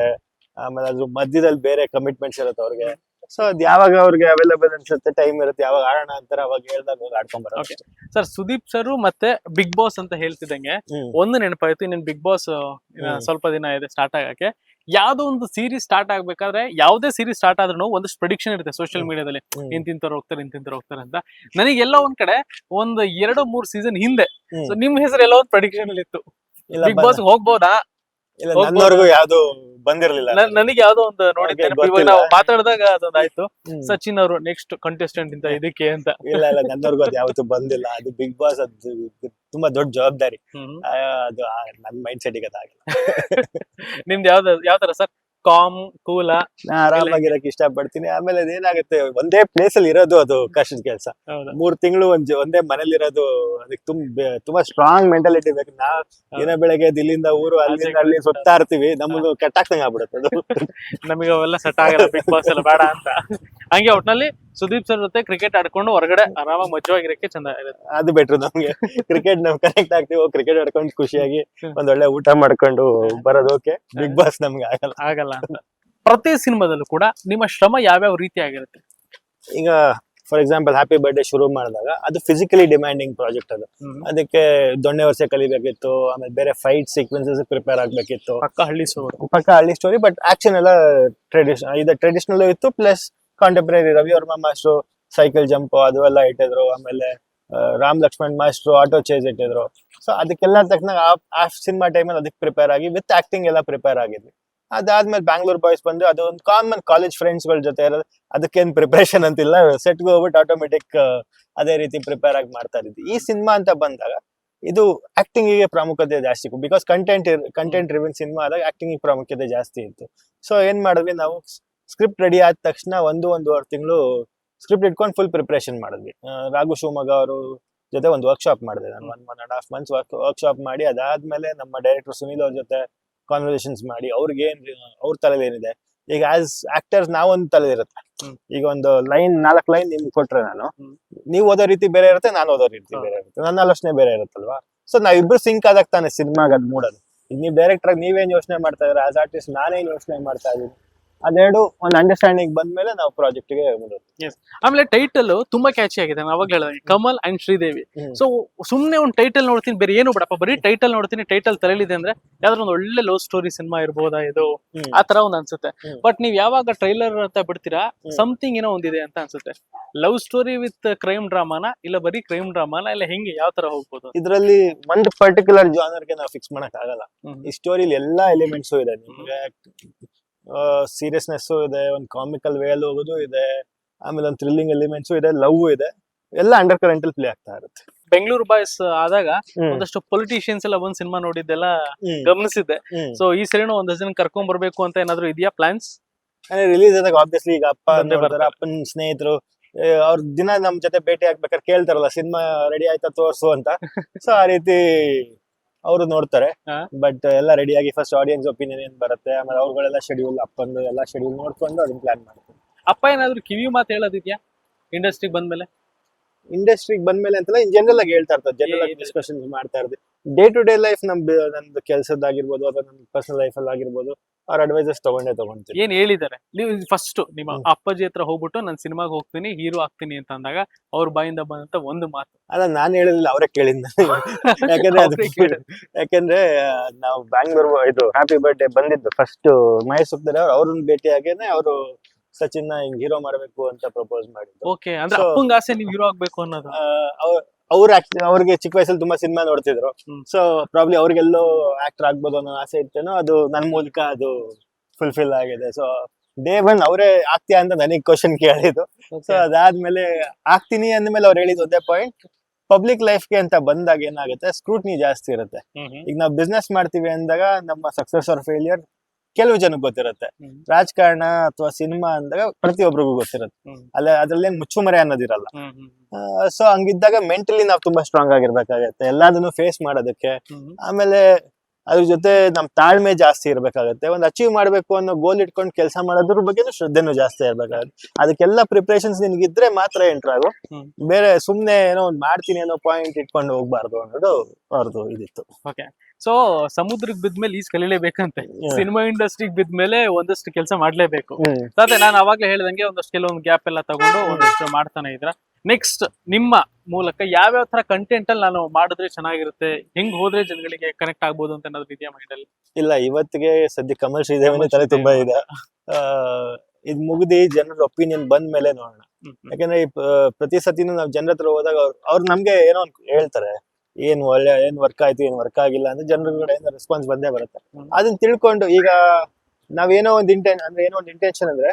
ಆಮೇಲೆ ಅದ್ರ ಮಧ್ಯದಲ್ಲಿ ಬೇರೆ ಕಮಿಟ್ಮೆಂಟ್ಸ್ ಇರುತ್ತೆ ಅವ್ರಿಗೆ. ಸೊ ಅದ್ ಯಾವಾಗ ಅವ್ರಿಗೆ ಅವೈಲೇಬಲ್ ಅನ್ಸುತ್ತೆ ಟೈಮ್ ಇರುತ್ತೆ ಯಾವಾಗ ಆಡೋಣ ಅಂತಾರೆ ಅವಾಗ ಹೇಳ್ದಾಗ ಹೋಗಿ ಆಡ್ಕೊಂಡ್ ಬರೋದು ಸರ್ ಸುದೀಪ್ ಸರ್ ಮತ್ತೆ ಬಿಗ್ ಬಾಸ್ ಅಂತ ಹೇಳ್ತಿದ್ದಂಗೆ ಒಂದು ನೆನಪಾಯ್ತು ಇನ್ನೇನು ಬಿಗ್ ಬಾಸ್ ಸ್ವಲ್ಪ ದಿನ ಇದೆ ಸ್ಟಾರ್ಟ್ ಆಗಕ್ಕೆ. ಯಾವ್ದೋ ಒಂದು ಸೀರೀಸ್ ಸ್ಟಾರ್ಟ್ ಆಗ್ಬೇಕಾದ್ರೆ ಯಾವ್ದೇ ಸೀರೀಸ್ ಸ್ಟಾರ್ಟ್ ಆದ್ರೂ ಒಂದಷ್ಟು ಪ್ರೊಡಿಕ್ಷನ್ ಇರುತ್ತೆ ಸೋಷಿಯಲ್ ಮೀಡಿಯಾದಲ್ಲಿ. ಇಂತಿಂತವ್ರು ಹೋಗ್ತಾರೆ ಇಂತಿಂತವ್ರು ಹೋಗ್ತಾರೆ ಅಂತ. ನನಗೆಲ್ಲ ಒಂದ್ ಕಡೆ ಒಂದು ಎರಡು ಮೂರ್ ಸೀಸನ್ ಹಿಂದೆ. ನಿಮ್ ಹೆಸರು ಎಲ್ಲ ಒಂದು ಪ್ರೊಡಿಕ್ಷನ್ ಅಲ್ಲಿ ಇತ್ತು. ಬಿಗ್ ಬಾಸ್ ಹೋಗ್ಬೋದಾ? ಯಾವ್ದು ಬಂದಿರ್ಲಿಲ್ಲ ನನ್- ನನಗೆ ಯಾವ್ದೋ ಒಂದು ನೋಡಿದ್ದೇನೆ ಇವಾಗ ನಾವು ಮಾತಾಡಿದಾಗ ಅದೊಂದಾಯ್ತು ಆಯ್ತು. ಸಚಿನ್ ಅವರು ನೆಕ್ಸ್ಟ್ ಕಂಟೆಸ್ಟೆಂಟ್ ಇಂತ ಇದಕ್ಕೆ ಅಂತ. ಇಲ್ಲ ಇಲ್ಲ ನನ್ನವರೆಗೂ ಅದು ಯಾವತ್ತೂ ಬಂದಿಲ್ಲ. ಅದು ಬಿಗ್ ಬಾಸ್ ಅದು ತುಂಬಾ ದೊಡ್ಡ ಜವಾಬ್ದಾರಿ. ಅದು ನನ್ ಮೈಂಡ್ ಸೆಟ್ ಅದಾಗಿಲ್ಲ ನಿಮ್ದು ಯಾವ್ದು ಯಾವ ತರ ಸರ್? ಕಾಮ್ ಕೂಲ ಆರಾಮಾಗಿರಕ್ ಇಷ್ಟ ಪಡ್ತೀನಿ ಆಮೇಲೆ ಅದೇನಾಗುತ್ತೆ ಒಂದೇ ಪ್ಲೇಸ್ ಅಲ್ಲಿ ಇರೋದು ಅದು ಕಷ್ಟದ ಕೆಲಸ. ಮೂರ್ ತಿಂಗಳು ಒಂದ್ ಒಂದೇ ಮನೇಲಿ ಇರೋದು ಅದಕ್ಕೆ ತುಂಬ ತುಂಬಾ ಸ್ಟ್ರಾಂಗ್ ಮೆಂಟಾಲಿಟಿ ಬೇಕು. ನಾ ದಿನ ಬೆಳಗ್ಗೆ ಇಲ್ಲಿಂದ ಊರು ಅಲ್ಲಿಂದ ಅಲ್ಲಿ ಸುತ್ತಾ ಇರ್ತೀವಿ. ನಮ್ದು ಕೆಟ್ಟಾಗ್ತಂಗ ಆಗ್ಬಿಡುತ್ತೆ ಅದು. ನಮಗೆ ಅವೆಲ್ಲ ಸೆಟ್ ಆಗಲ್ಲ ಬಿಗ್ ಬಾಸ್ ಎಲ್ಲ ಬೇಡ ಅಂತ. ಹಂಗೆ ಒಟ್ನಲ್ಲಿ ಸುದೀಪ್ ಸರ್ ಜೊತೆ ಕ್ರಿಕೆಟ್ ಆಡ್ಕೊಂಡು ಹೊರಗಡೆ ಆರಾಮಾಗಿ ಮಜವಾಗಿರಕ್ಕೆ ಚಂದ ಇರುತ್ತೆ. ಅದು ಬೆಟ್ರು ನಮ್ಗೆ. ಕ್ರಿಕೆಟ್ ನಾವ್ ಕನೆಕ್ಟ್ ಆಗ್ತೀವಿ ಕ್ರಿಕೆಟ್ ಆಡ್ಕೊಂಡು ಖುಷಿಯಾಗಿ. ಒಂದೊಳ್ಳೆ ಊಟ ಮಾಡ್ಕೊಂಡು ಬರೋದಕ್ಕೆ ಬಿಗ್ ಬಾಸ್ ನಮ್ಗೆ ಆಗಲ್ಲ. ಆಗಲ್ಲ. ಅಂತ ಪ್ರತಿ ಸಿನಿಮಾದಲ್ಲೂ ಕೂಡ ನಿಮ್ಮ ಶ್ರಮ ಯಾವ್ಯಾವ ರೀತಿ ಆಗಿರುತ್ತೆ? ಈಗ ಫಾರ್ ಎಕ್ಸಾಂಪಲ್ ಹ್ಯಾಪಿ ಬರ್ಡೇ ಶುರು ಮಾಡಿದಾಗ ಅದು ಫಿಸಿಕಲಿ ಡಿಮ್ಯಾಂಡಿಂಗ್ ಪ್ರಾಜೆಕ್ಟ್ ಅದು. ಅದಕ್ಕೆ ದೊಣ್ಣೆ ವರ್ಷ ಕಲಿಬೇಕಿತ್ತು ಆಮೇಲೆ ಬೇರೆ ಫೈಟ್ ಸೀಕ್ವೆನ್ಸಸ್ ಪ್ರಿಪೇರ್ ಆಗ್ಬೇಕಿತ್ತು. ಪಕ್ಕ ಹಳ್ಳಿ ಸ್ಟೋರಿ ಪಕ್ಕ ಹಳ್ಳಿ ಸ್ಟೋರಿ ಬಟ್ ಆಕ್ಷನ್ ಎಲ್ಲ ಟ್ರೆಡಿಷನ್ ಇದು ಟ್ರೆಡಿಷನಲ್ ಇತ್ತು plus contemporary Ravi Varma master cycle jump ಅದು ಎಲ್ಲ ಇಟ್ಟಿದ್ರು, ಆಮೇಲೆ Ram Lakshman master auto chase ಇಟ್ಟಿದ್ರು. ಸೊ ಅದಕ್ಕೆಲ್ಲ ತಕ್ಷಣ ಆ ಸಿನಿಮಾ ಟೈಮಲ್ಲಿ ಅದಕ್ಕೆ ಪ್ರಿಪೇರ್ ಆಗಿ ವಿತ್ ಆಕ್ಟಿಂಗ್ ಎಲ್ಲ ಪ್ರಿಪೇರ್ ಆಗಿದ್ವಿ. ಅದಾದ್ಮೇಲೆ ಬ್ಯಾಂಗ್ಳೂರ್ ಬಾಯ್ಸ್ ಬಂದು, ಅದು ಒಂದು ಕಾಮನ್ ಕಾಲೇಜ್ ಫ್ರೆಂಡ್ಸ್ಗಳ ಜೊತೆ ಇರೋದು, ಅದಕ್ಕೇನು ಪ್ರಿಪರೇಷನ್ ಅಂತಿಲ್ಲ. ಸೆಟ್ಗೆ ಹೋಗ್ಬಿಟ್ಟು ಆಟೋಮೆಟಿಕ್ ಅದೇ ರೀತಿ ಪ್ರಿಪೇರ್ ಆಗಿ ಮಾಡ್ತಾ ಇದ್ವಿ ಈ ಸಿನಿಮಾ ಅಂತ ಬಂದಾಗ, ಇದು ಆಕ್ಟಿಂಗ್ಗೆ ಪ್ರಾಮುಖ್ಯತೆ ಜಾಸ್ತಿ ಬಿಕಾಸ್ ಕಂಟೆಂಟ್ ಕಂಟೆಂಟ್ ರಿವಿನ್ ಸಿನಿಮಾ ಆದಾಗ ಆಕ್ಟಿಂಗ್ ಪ್ರಾಮುಖ್ಯತೆ ಜಾಸ್ತಿ ಇತ್ತು. ಸೊ ಏನ್ ಮಾಡಿದ್ವಿ ನಾವು ಸ್ಕ್ರಿಪ್ಟ್ ರೆಡಿ ಆದ ತಕ್ಷಣ ಒಂದು ಒಂದೂವರೆ ತಿಂಗಳು ಸ್ಕ್ರಿಪ್ಟ್ ಇಟ್ಕೊಂಡು ಫುಲ್ ಪ್ರಿಪ್ರೇಷನ್ ಮಾಡಿದ್ವಿ. ರಾಘು ಶಿವಮೊಗ್ಗ ಅವರು ಜೊತೆ ಒಂದು ವರ್ಕ್ಶಾಪ್ ಮಾಡಿದೆ ನಾನು. One one and half months work workshop ಮಾಡಿ ಅದಾದ್ಮೇಲೆ ನಮ್ಮ ಡೈರೆಕ್ಟರ್ ಸುನೀಲ್ ಅವ್ರ ಜೊತೆ ಕಾನ್ವರ್ಸೇಷನ್ಸ್ ಮಾಡಿ ಅವ್ರಿಗೆ ಏನು ಅವ್ರ ತಲೆಯಲ್ಲಿ ಏನಿದೆ ಈಗ ಆಸ್ ಆಕ್ಟರ್ಸ್ ನಾವೊಂದು ತಲೆ ಇರುತ್ತೆ. ಈಗ ಒಂದು ಲೈನ್ ನಾಲ್ಕು ಲೈನ್ ನಿಮ್ಗೆ ಕೊಟ್ರೆ ನಾನು. ನೀವು ಓದೋ ರೀತಿ ಬೇರೆ ಇರುತ್ತೆ ನಾನು ಓದೋ ರೀತಿ ಬೇರೆ ಇರುತ್ತೆ. ನನ್ನ ಆಲೋಚನೆ ಬೇರೆ ಇರುತ್ತಲ್ವಾ? ಸೊ ನಾವಿಬ್ರು ಸಿಂಕ್ ಆದಾಗ ತಾನೆ ಸಿನಿಮಾಗ ಅದು ಮೂಡೋದು. ಈಗ ನೀವು ಡೈರೆಕ್ಟರ್ ನೀವೇನು ಯೋಚನೆ ಮಾಡ್ತಾ ಇದ್ರೆ ಆಸ್ ಆರ್ಟಿಸ್ಟ್ ನಾನೇನ್ ಯೋಚನೆ ಮಾಡ್ತಾ ಇದೀನಿ ಅದೆರಡು ಒಂದು ಅಂಡರ್ಸ್ಟ್ಯಾಂಡಿಂಗ್ ಬಂದ್ಮೇಲೆ ನಾವು ಪ್ರಾಜೆಕ್ಟ್ಗೆ. ಆಮೇಲೆ ಟೈಟಲ್ ತುಂಬಾ ಕ್ಯಾಚಿ ಆಗಿದೆ ನಾನು ಅವಾಗ ಹೇಳಿದೆ ಕಮಲ್ ಅಂಡ್ ಶ್ರೀದೇವಿ. ಸೊ ಸುಮ್ನೆ ಒಂದು ಟೈಟಲ್ ನೋಡ್ತೀನಿ ಬೇರೆ ಏನು ಬಿಡಪ್ಪ ಬರೀ ಟೈಟಲ್ ನೋಡ್ತೀನಿ ಟೈಟಲ್ ತಲೆಲಿದೆ ಅಂದ್ರೆ ಯಾವ್ದಾದ್ರು ಒಂದು ಒಳ್ಳೆ ಲವ್ ಸ್ಟೋರಿ ಸಿನಿಮಾ ಇರ್ಬೋದಾ ಇದು? ಆ ತರ ಒಂದ್ ಅನ್ಸುತ್ತೆ. ಬಟ್ ನೀವ್ ಯಾವಾಗ ಟ್ರೈಲರ್ ಅಂತ ಬಿಡ್ತೀರಾ. ಸಮಥಿಂಗ್ ಏನೋ ಒಂದಿದೆ ಅಂತ ಅನ್ಸುತ್ತೆ. ಲವ್ ಸ್ಟೋರಿ ವಿತ್ ಕ್ರೈಮ್ ಡ್ರಾಮಾನ ಇಲ್ಲ ಬರೀ ಕ್ರೈಮ್ ಡ್ರಾಮಾನ ಇಲ್ಲ ಹೆಂಗೆ ಯಾವ ತರ ಹೋಗ್ಬೋದು? ಇದರಲ್ಲಿ ಒಂದ್ ಪರ್ಟಿಕ್ಯುಲರ್ ಜಾನರ್ಗೆ ನಾವು ಫಿಕ್ಸ್ ಮಾಡಕ್ ಆಗಲ್ಲ. ಈ ಸ್ಟೋರಿಲಿ ಎಲ್ಲಾ ಎಲಿಮೆಂಟ್ಸ್ ಇದೆ ನಿಮ್ಗೆ ಸೀರಿಯಸ್ನೆಸ್ ಇದೆ ಒಂದು ಕಾಮಿಕಲ್ ವೇಲ್ ಹೋಗೋದು ಇದೆ ಆಮೇಲೆ ಒಂದು ಥ್ರಿಲ್ಲಿಂಗ್ ಎಲಿಮೆಂಟ್ಸು ಇದೆ ಲವ್ ಇದೆ ಎಲ್ಲ ಅಂಡರ್ ಕರೆಂಟ್ ಪ್ಲೇ ಆಗ್ತಾ ಇರುತ್ತೆ. ಬೆಂಗಳೂರು ಬಾಯ್ಸ್ ಆದಾಗ ಒಂದಷ್ಟು ಪೊಲಿಟಿಷಿಯನ್ಸ್ ಎಲ್ಲ ಒಂದ್ ಸಿನಿಮಾ ನೋಡಿದ್ದೆಲ್ಲ ಗಮನಿಸಿದ್ದೆ. ಸೊ ಈ ಸರಿನೂ ಒಂದಷ್ಟು ಜನ ಕರ್ಕೊಂಡ್ ಬರ್ಬೇಕು ಅಂತ ಏನಾದ್ರು ಇದೆಯಾ ಪ್ಲಾನ್ಸ್ ರಿಲೀಸ್ ಆದಾಗ ಆಬ್ವಿಯಸ್ಲಿ ಈಗ ಅಪ್ಪ ಬರ್ತಾರೆ. ಅಪ್ಪನ ಸ್ನೇಹಿತರು ಅವ್ರ ದಿನ ನಮ್ ಜೊತೆ ಭೇಟಿ ಆಗ್ಬೇಕಾದ್ರೆ ಕೇಳ್ತಾರಲ್ಲ ಸಿನಿಮಾ ರೆಡಿ ಆಯ್ತಾ ತೋರ್ಸು ಅಂತ. ಸೊ ಆ ರೀತಿ ಅವರು ನೋಡ್ತಾರೆ. ಬಟ್ ಎಲ್ಲ ರೆಡಿ ಆಗಿ ಫಸ್ಟ್ ಆಡಿಯನ್ಸ್ ಒಪಿನಿಯನ್ ಏನ್ ಬರುತ್ತೆ ಆಮೇಲೆ ಅವ್ರುಗಳೆಲ್ಲ ಶೆಡ್ಯೂಲ್ ಅಪ್ಪಂದು ಎಲ್ಲ ಶೆಡ್ಯೂಲ್ ನೋಡ್ಕೊಂಡು ಅದನ್ನ ಪ್ಲಾನ್ ಮಾಡ್ತಾರೆ ಅಪ್ಪ ಏನಾದ್ರು ಕಿವಿ ಮಾತು ಹೇಳೋದಿದ್ಯಾ? ಇಂಡಸ್ಟ್ರಿಗೆ ಬಂದ್ಮೇಲೆ? ಇಂಡಸ್ಟ್ರಿಗೆ ಬಂದ್ಮೇಲೆ ಅಂತಲ್ಲ ಇನ್ ಜನರಲ್ ಆಗಿ ಹೇಳ್ತಾ ಇರ್ತಾರೆ ಜನರಲ್ ಆಗಿ ಡಿಸ್ಕಷನ್ಸ್ ಮಾಡ್ತಾ ಇರ್ತೀವಿ. ಡೇ ಟು ಡೇ ಲೈಫ್ ನಮ್ ನಂದು ಕೆಲಸದ್ದಾಗಿರ್ಬೋದು ಅಥವಾ ನನ್ನ ಪರ್ಸನಲ್ ಲೈಫ್ ಅಲ್ಲಿ ಆಗಿರ್ಬೋದು ಅವ್ರ ಅಡ್ವೈಸಸ್ ತಗೊಂಡೇ ತಗೊಂತೀನಿ ಏನ್ ಹೇಳಿದ್ದಾರೆ? ನೀವು ಫಸ್ಟ್ ನಿಮ್ಮ. ಅಪ್ಪಾಜಿ ಹತ್ರ ಹೋಗ್ಬಿಟ್ಟು ನಾನು ಸಿನಿಮಾಗೆ ಹೋಗ್ತೀನಿ ಹೀರೋ ಆಗ್ತೀನಿ ಅಂತ ಅಂದಾಗ ಅವ್ರ ಬಾಯಿಂದ ಬಂದಂತ ಒಂದು ಮಾತು. ಅಲ್ಲ ನಾನು ಹೇಳಿಲ್ಲ ಅವರೇ ಕೇಳಿದ್ ಯಾಕಂದ್ರೆ ಅದು ಯಾಕಂದ್ರೆ ನಾವು ಬ್ಯಾಂಗ್ಳೂರ್ ಇದು ಹ್ಯಾಪಿ ಬರ್ಡೇ ಬಂದಿದ್ದು ಫಸ್ಟ್ ಮಹೇಶ್ ಸುಕ್ತಾರೆ ಅವ್ರು ಅವ್ರನ್ನ ಭೇಟಿಯಾಗೇನೆ ಅವರು ಸಚಿನ್ ಹಿಂಗ್ ಹೀರೋ ಮಾಡ್ಬೇಕು ಅಂತ ಪ್ರಪೋಸ್ ಮಾಡಿದ್ರು ಓಕೆ ಅಂದ್ರೆ ಅಪ್ಪಂಗ ಆಸೆ ನೀವು ಹೀರೋ ಆಗ್ಬೇಕು ಅನ್ನೋದು. ಅವ್ರ್- ಅವ್ರಿಗೆ ಚಿಕ್ಕ ವಯಸ್ಸಲ್ಲಿ ತುಂಬಾ ಸಿನಿಮಾ ನೋಡ್ತಿದ್ರು. ಸೊ ಪ್ರಾಬ್ಲಿ ಅವ್ರಿಗೆಲ್ಲೋ ಆಕ್ಟರ್ ಆಗ್ಬೋದು ಅನ್ನೋ ಆಸೆ ಇತ್ತೇನೋ ಅದು ನನ್ ಮೂಲಕ ಅದು ಫುಲ್ಫಿಲ್ ಆಗಿದೆ. ಸೊ ಡೇ ಒನ್ ಅವರೇ ಆಗ್ತೀಯಾ ಅಂತ ನನಗೆ ಕ್ವಶನ್ ಕೇಳಿದ್ದು. ಸೊ ಅದಾದ್ಮೇಲೆ ಆಗ್ತೀನಿ ಅಂದ್ಮೇಲೆ ಅವ್ರು ಹೇಳಿದ ಒಂದೇ ಪಾಯಿಂಟ್ ಪಬ್ಲಿಕ್ ಲೈಫ್ಗೆ ಅಂತ ಬಂದಾಗ ಏನಾಗುತ್ತೆ ಸ್ಕ್ರೂಟ್ನಿ ಜಾಸ್ತಿ ಇರುತ್ತೆ. ಈಗ ನಾವು ಬಿಸ್ನೆಸ್ ಮಾಡ್ತೀವಿ ಅಂದಾಗ ನಮ್ಮ ಸಕ್ಸಸ್ ಆರ್ ಫೇಲಿಯರ್ ಕೆಲವು ಜನಕ್ಕೆ ಗೊತ್ತಿರುತ್ತೆ. ರಾಜಕಾರಣ ಅಥವಾ ಸಿನಿಮಾ ಅಂದಾಗ ಪ್ರತಿಯೊಬ್ಬರಿಗೂ ಗೊತ್ತಿರುತ್ತೆ. ಅಲ್ಲ ಅದ್ರಲ್ಲೇನ್ ಮುಚ್ಚುಮರೆ ಅನ್ನೋದಿರಲ್ಲ. ಸೊ ಹಂಗಿದ್ದಾಗ ಮೆಂಟಲಿ ನಾವು ತುಂಬಾ ಸ್ಟ್ರಾಂಗ್ ಆಗಿರ್ಬೇಕಾಗತ್ತೆ. ಎಲ್ಲದನ್ನು ಫೇಸ್ ಮಾಡೋದಕ್ಕೆ. ಆಮೇಲೆ ಅದ್ರ ಜೊತೆ ನಮ್ ತಾಳ್ಮೆ ಜಾಸ್ತಿ ಇರ್ಬೇಕಾಗತ್ತೆ. ಒಂದ್ ಅಚೀವ್ ಮಾಡ್ಬೇಕು ಅನ್ನೋ ಗೋಲ್ ಇಟ್ಕೊಂಡು ಕೆಲಸ ಮಾಡೋದ್ರ ಬಗ್ಗೆನೂ ಶ್ರದ್ಧೆನೂ ಜಾಸ್ತಿ ಇರ್ಬೇಕಾಗತ್ತೆ. ಅದಕ್ಕೆಲ್ಲ ಪ್ರಿಪ್ರೇಷನ್ಸ್ ನಿನ್ಗಿದ್ರೆ ಮಾತ್ರ ಎಂಟ್ರ್ ಆಗು. ಬೇರೆ ಸುಮ್ನೆ ಏನೋ ಒಂದ್ ಮಾಡ್ತೀನಿ ಅನ್ನೋ ಪಾಯಿಂಟ್ ಇಟ್ಕೊಂಡು ಹೋಗ್ಬಾರ್ದು ಅನ್ನೋದು ಅವ್ರದ್ದು ಇದಿತ್ತು. ಓಕೆ ಸೊ ಸಮುದ್ರಕ್ಕೆ ಬಿದ್ಮೇಲೆ ಈಸ್ ಕಲಿಲೇಬೇಕಂತೆ. ಸಿನಿಮಾ ಇಂಡಸ್ಟ್ರಿಗೆ ಬಿದ್ಮೇಲೆ ಒಂದಷ್ಟು ಕೆಲಸ ಮಾಡ್ಲೇಬೇಕು. ಅದೇ ನಾನು ಅವಾಗ್ಲೇ ಹೇಳ್ದಂಗೆ ಒಂದಷ್ಟು ಕೆಲವೊಂದು ಗ್ಯಾಪ್ ಎಲ್ಲ ತಗೊಂಡು ಒಂದಷ್ಟು ಮಾಡ್ತಾನೆ ಇದ್ರ. ನೆಕ್ಸ್ಟ್ ನಿಮ್ಮ ಮೂಲಕ ಯಾವ್ಯಾವ ತರ ಕಂಟೆಂಟ್ ಅಲ್ಲಿ ನಾನು ಮಾಡಿದ್ರೆ ಚೆನ್ನಾಗಿರುತ್ತೆ ಹೆಂಗ್ ಹೋದ್ರೆ ಜನಗಳಿಗೆ ಕನೆಕ್ಟ್ ಆಗ್ಬೋದು ಅಂತ ಅನ್ನೋದು ಇದೆಯಾ ಮೈಂಡ್ ಅಲ್ಲಿ? ಇಲ್ಲ ಇವತ್ತಿಗೆ ಸದ್ಯ ಕಮಲ್ ಶ್ರೀದೇವನ ತಲೆ ತುಂಬಾ ಇದೆ. ಇದ್ ಮುಗ್ದಿ ಜನರ ಒಪಿನಿಯನ್ ಬಂದ ಮೇಲೆ ನೋಡೋಣ. ಯಾಕಂದ್ರೆ ಈ ಪ್ರತಿ ಸತಿನೂ ನಾವು ಜನರ ಹತ್ರ ಹೋದಾಗ ಅವ್ರು ಅವ್ರು ನಮ್ಗೆ ಏನೋ ಹೇಳ್ತಾರೆ ಏನ್ ಒಳ್ಳೆ ಏನ್ ವರ್ಕ್ ಆಯ್ತು ಏನ್ ವರ್ಕ್ ಆಗಿಲ್ಲ ಅಂದ್ರೆ ಜನರ ಕಡೆಯಿಂದ ರೆಸ್ಪಾನ್ಸ್ ಬಂದೇ ಬರುತ್ತೆ. ಅದನ್ನ ತಿಳ್ಕೊಂಡು ಈಗ ನಾವೇನೋ ಒಂದ್ ಇಂಟೆನ್ ಅಂದ್ರೆ ಏನೋ ಒಂದ್ ಇಂಟೆನ್ಷನ್ ಅಂದ್ರೆ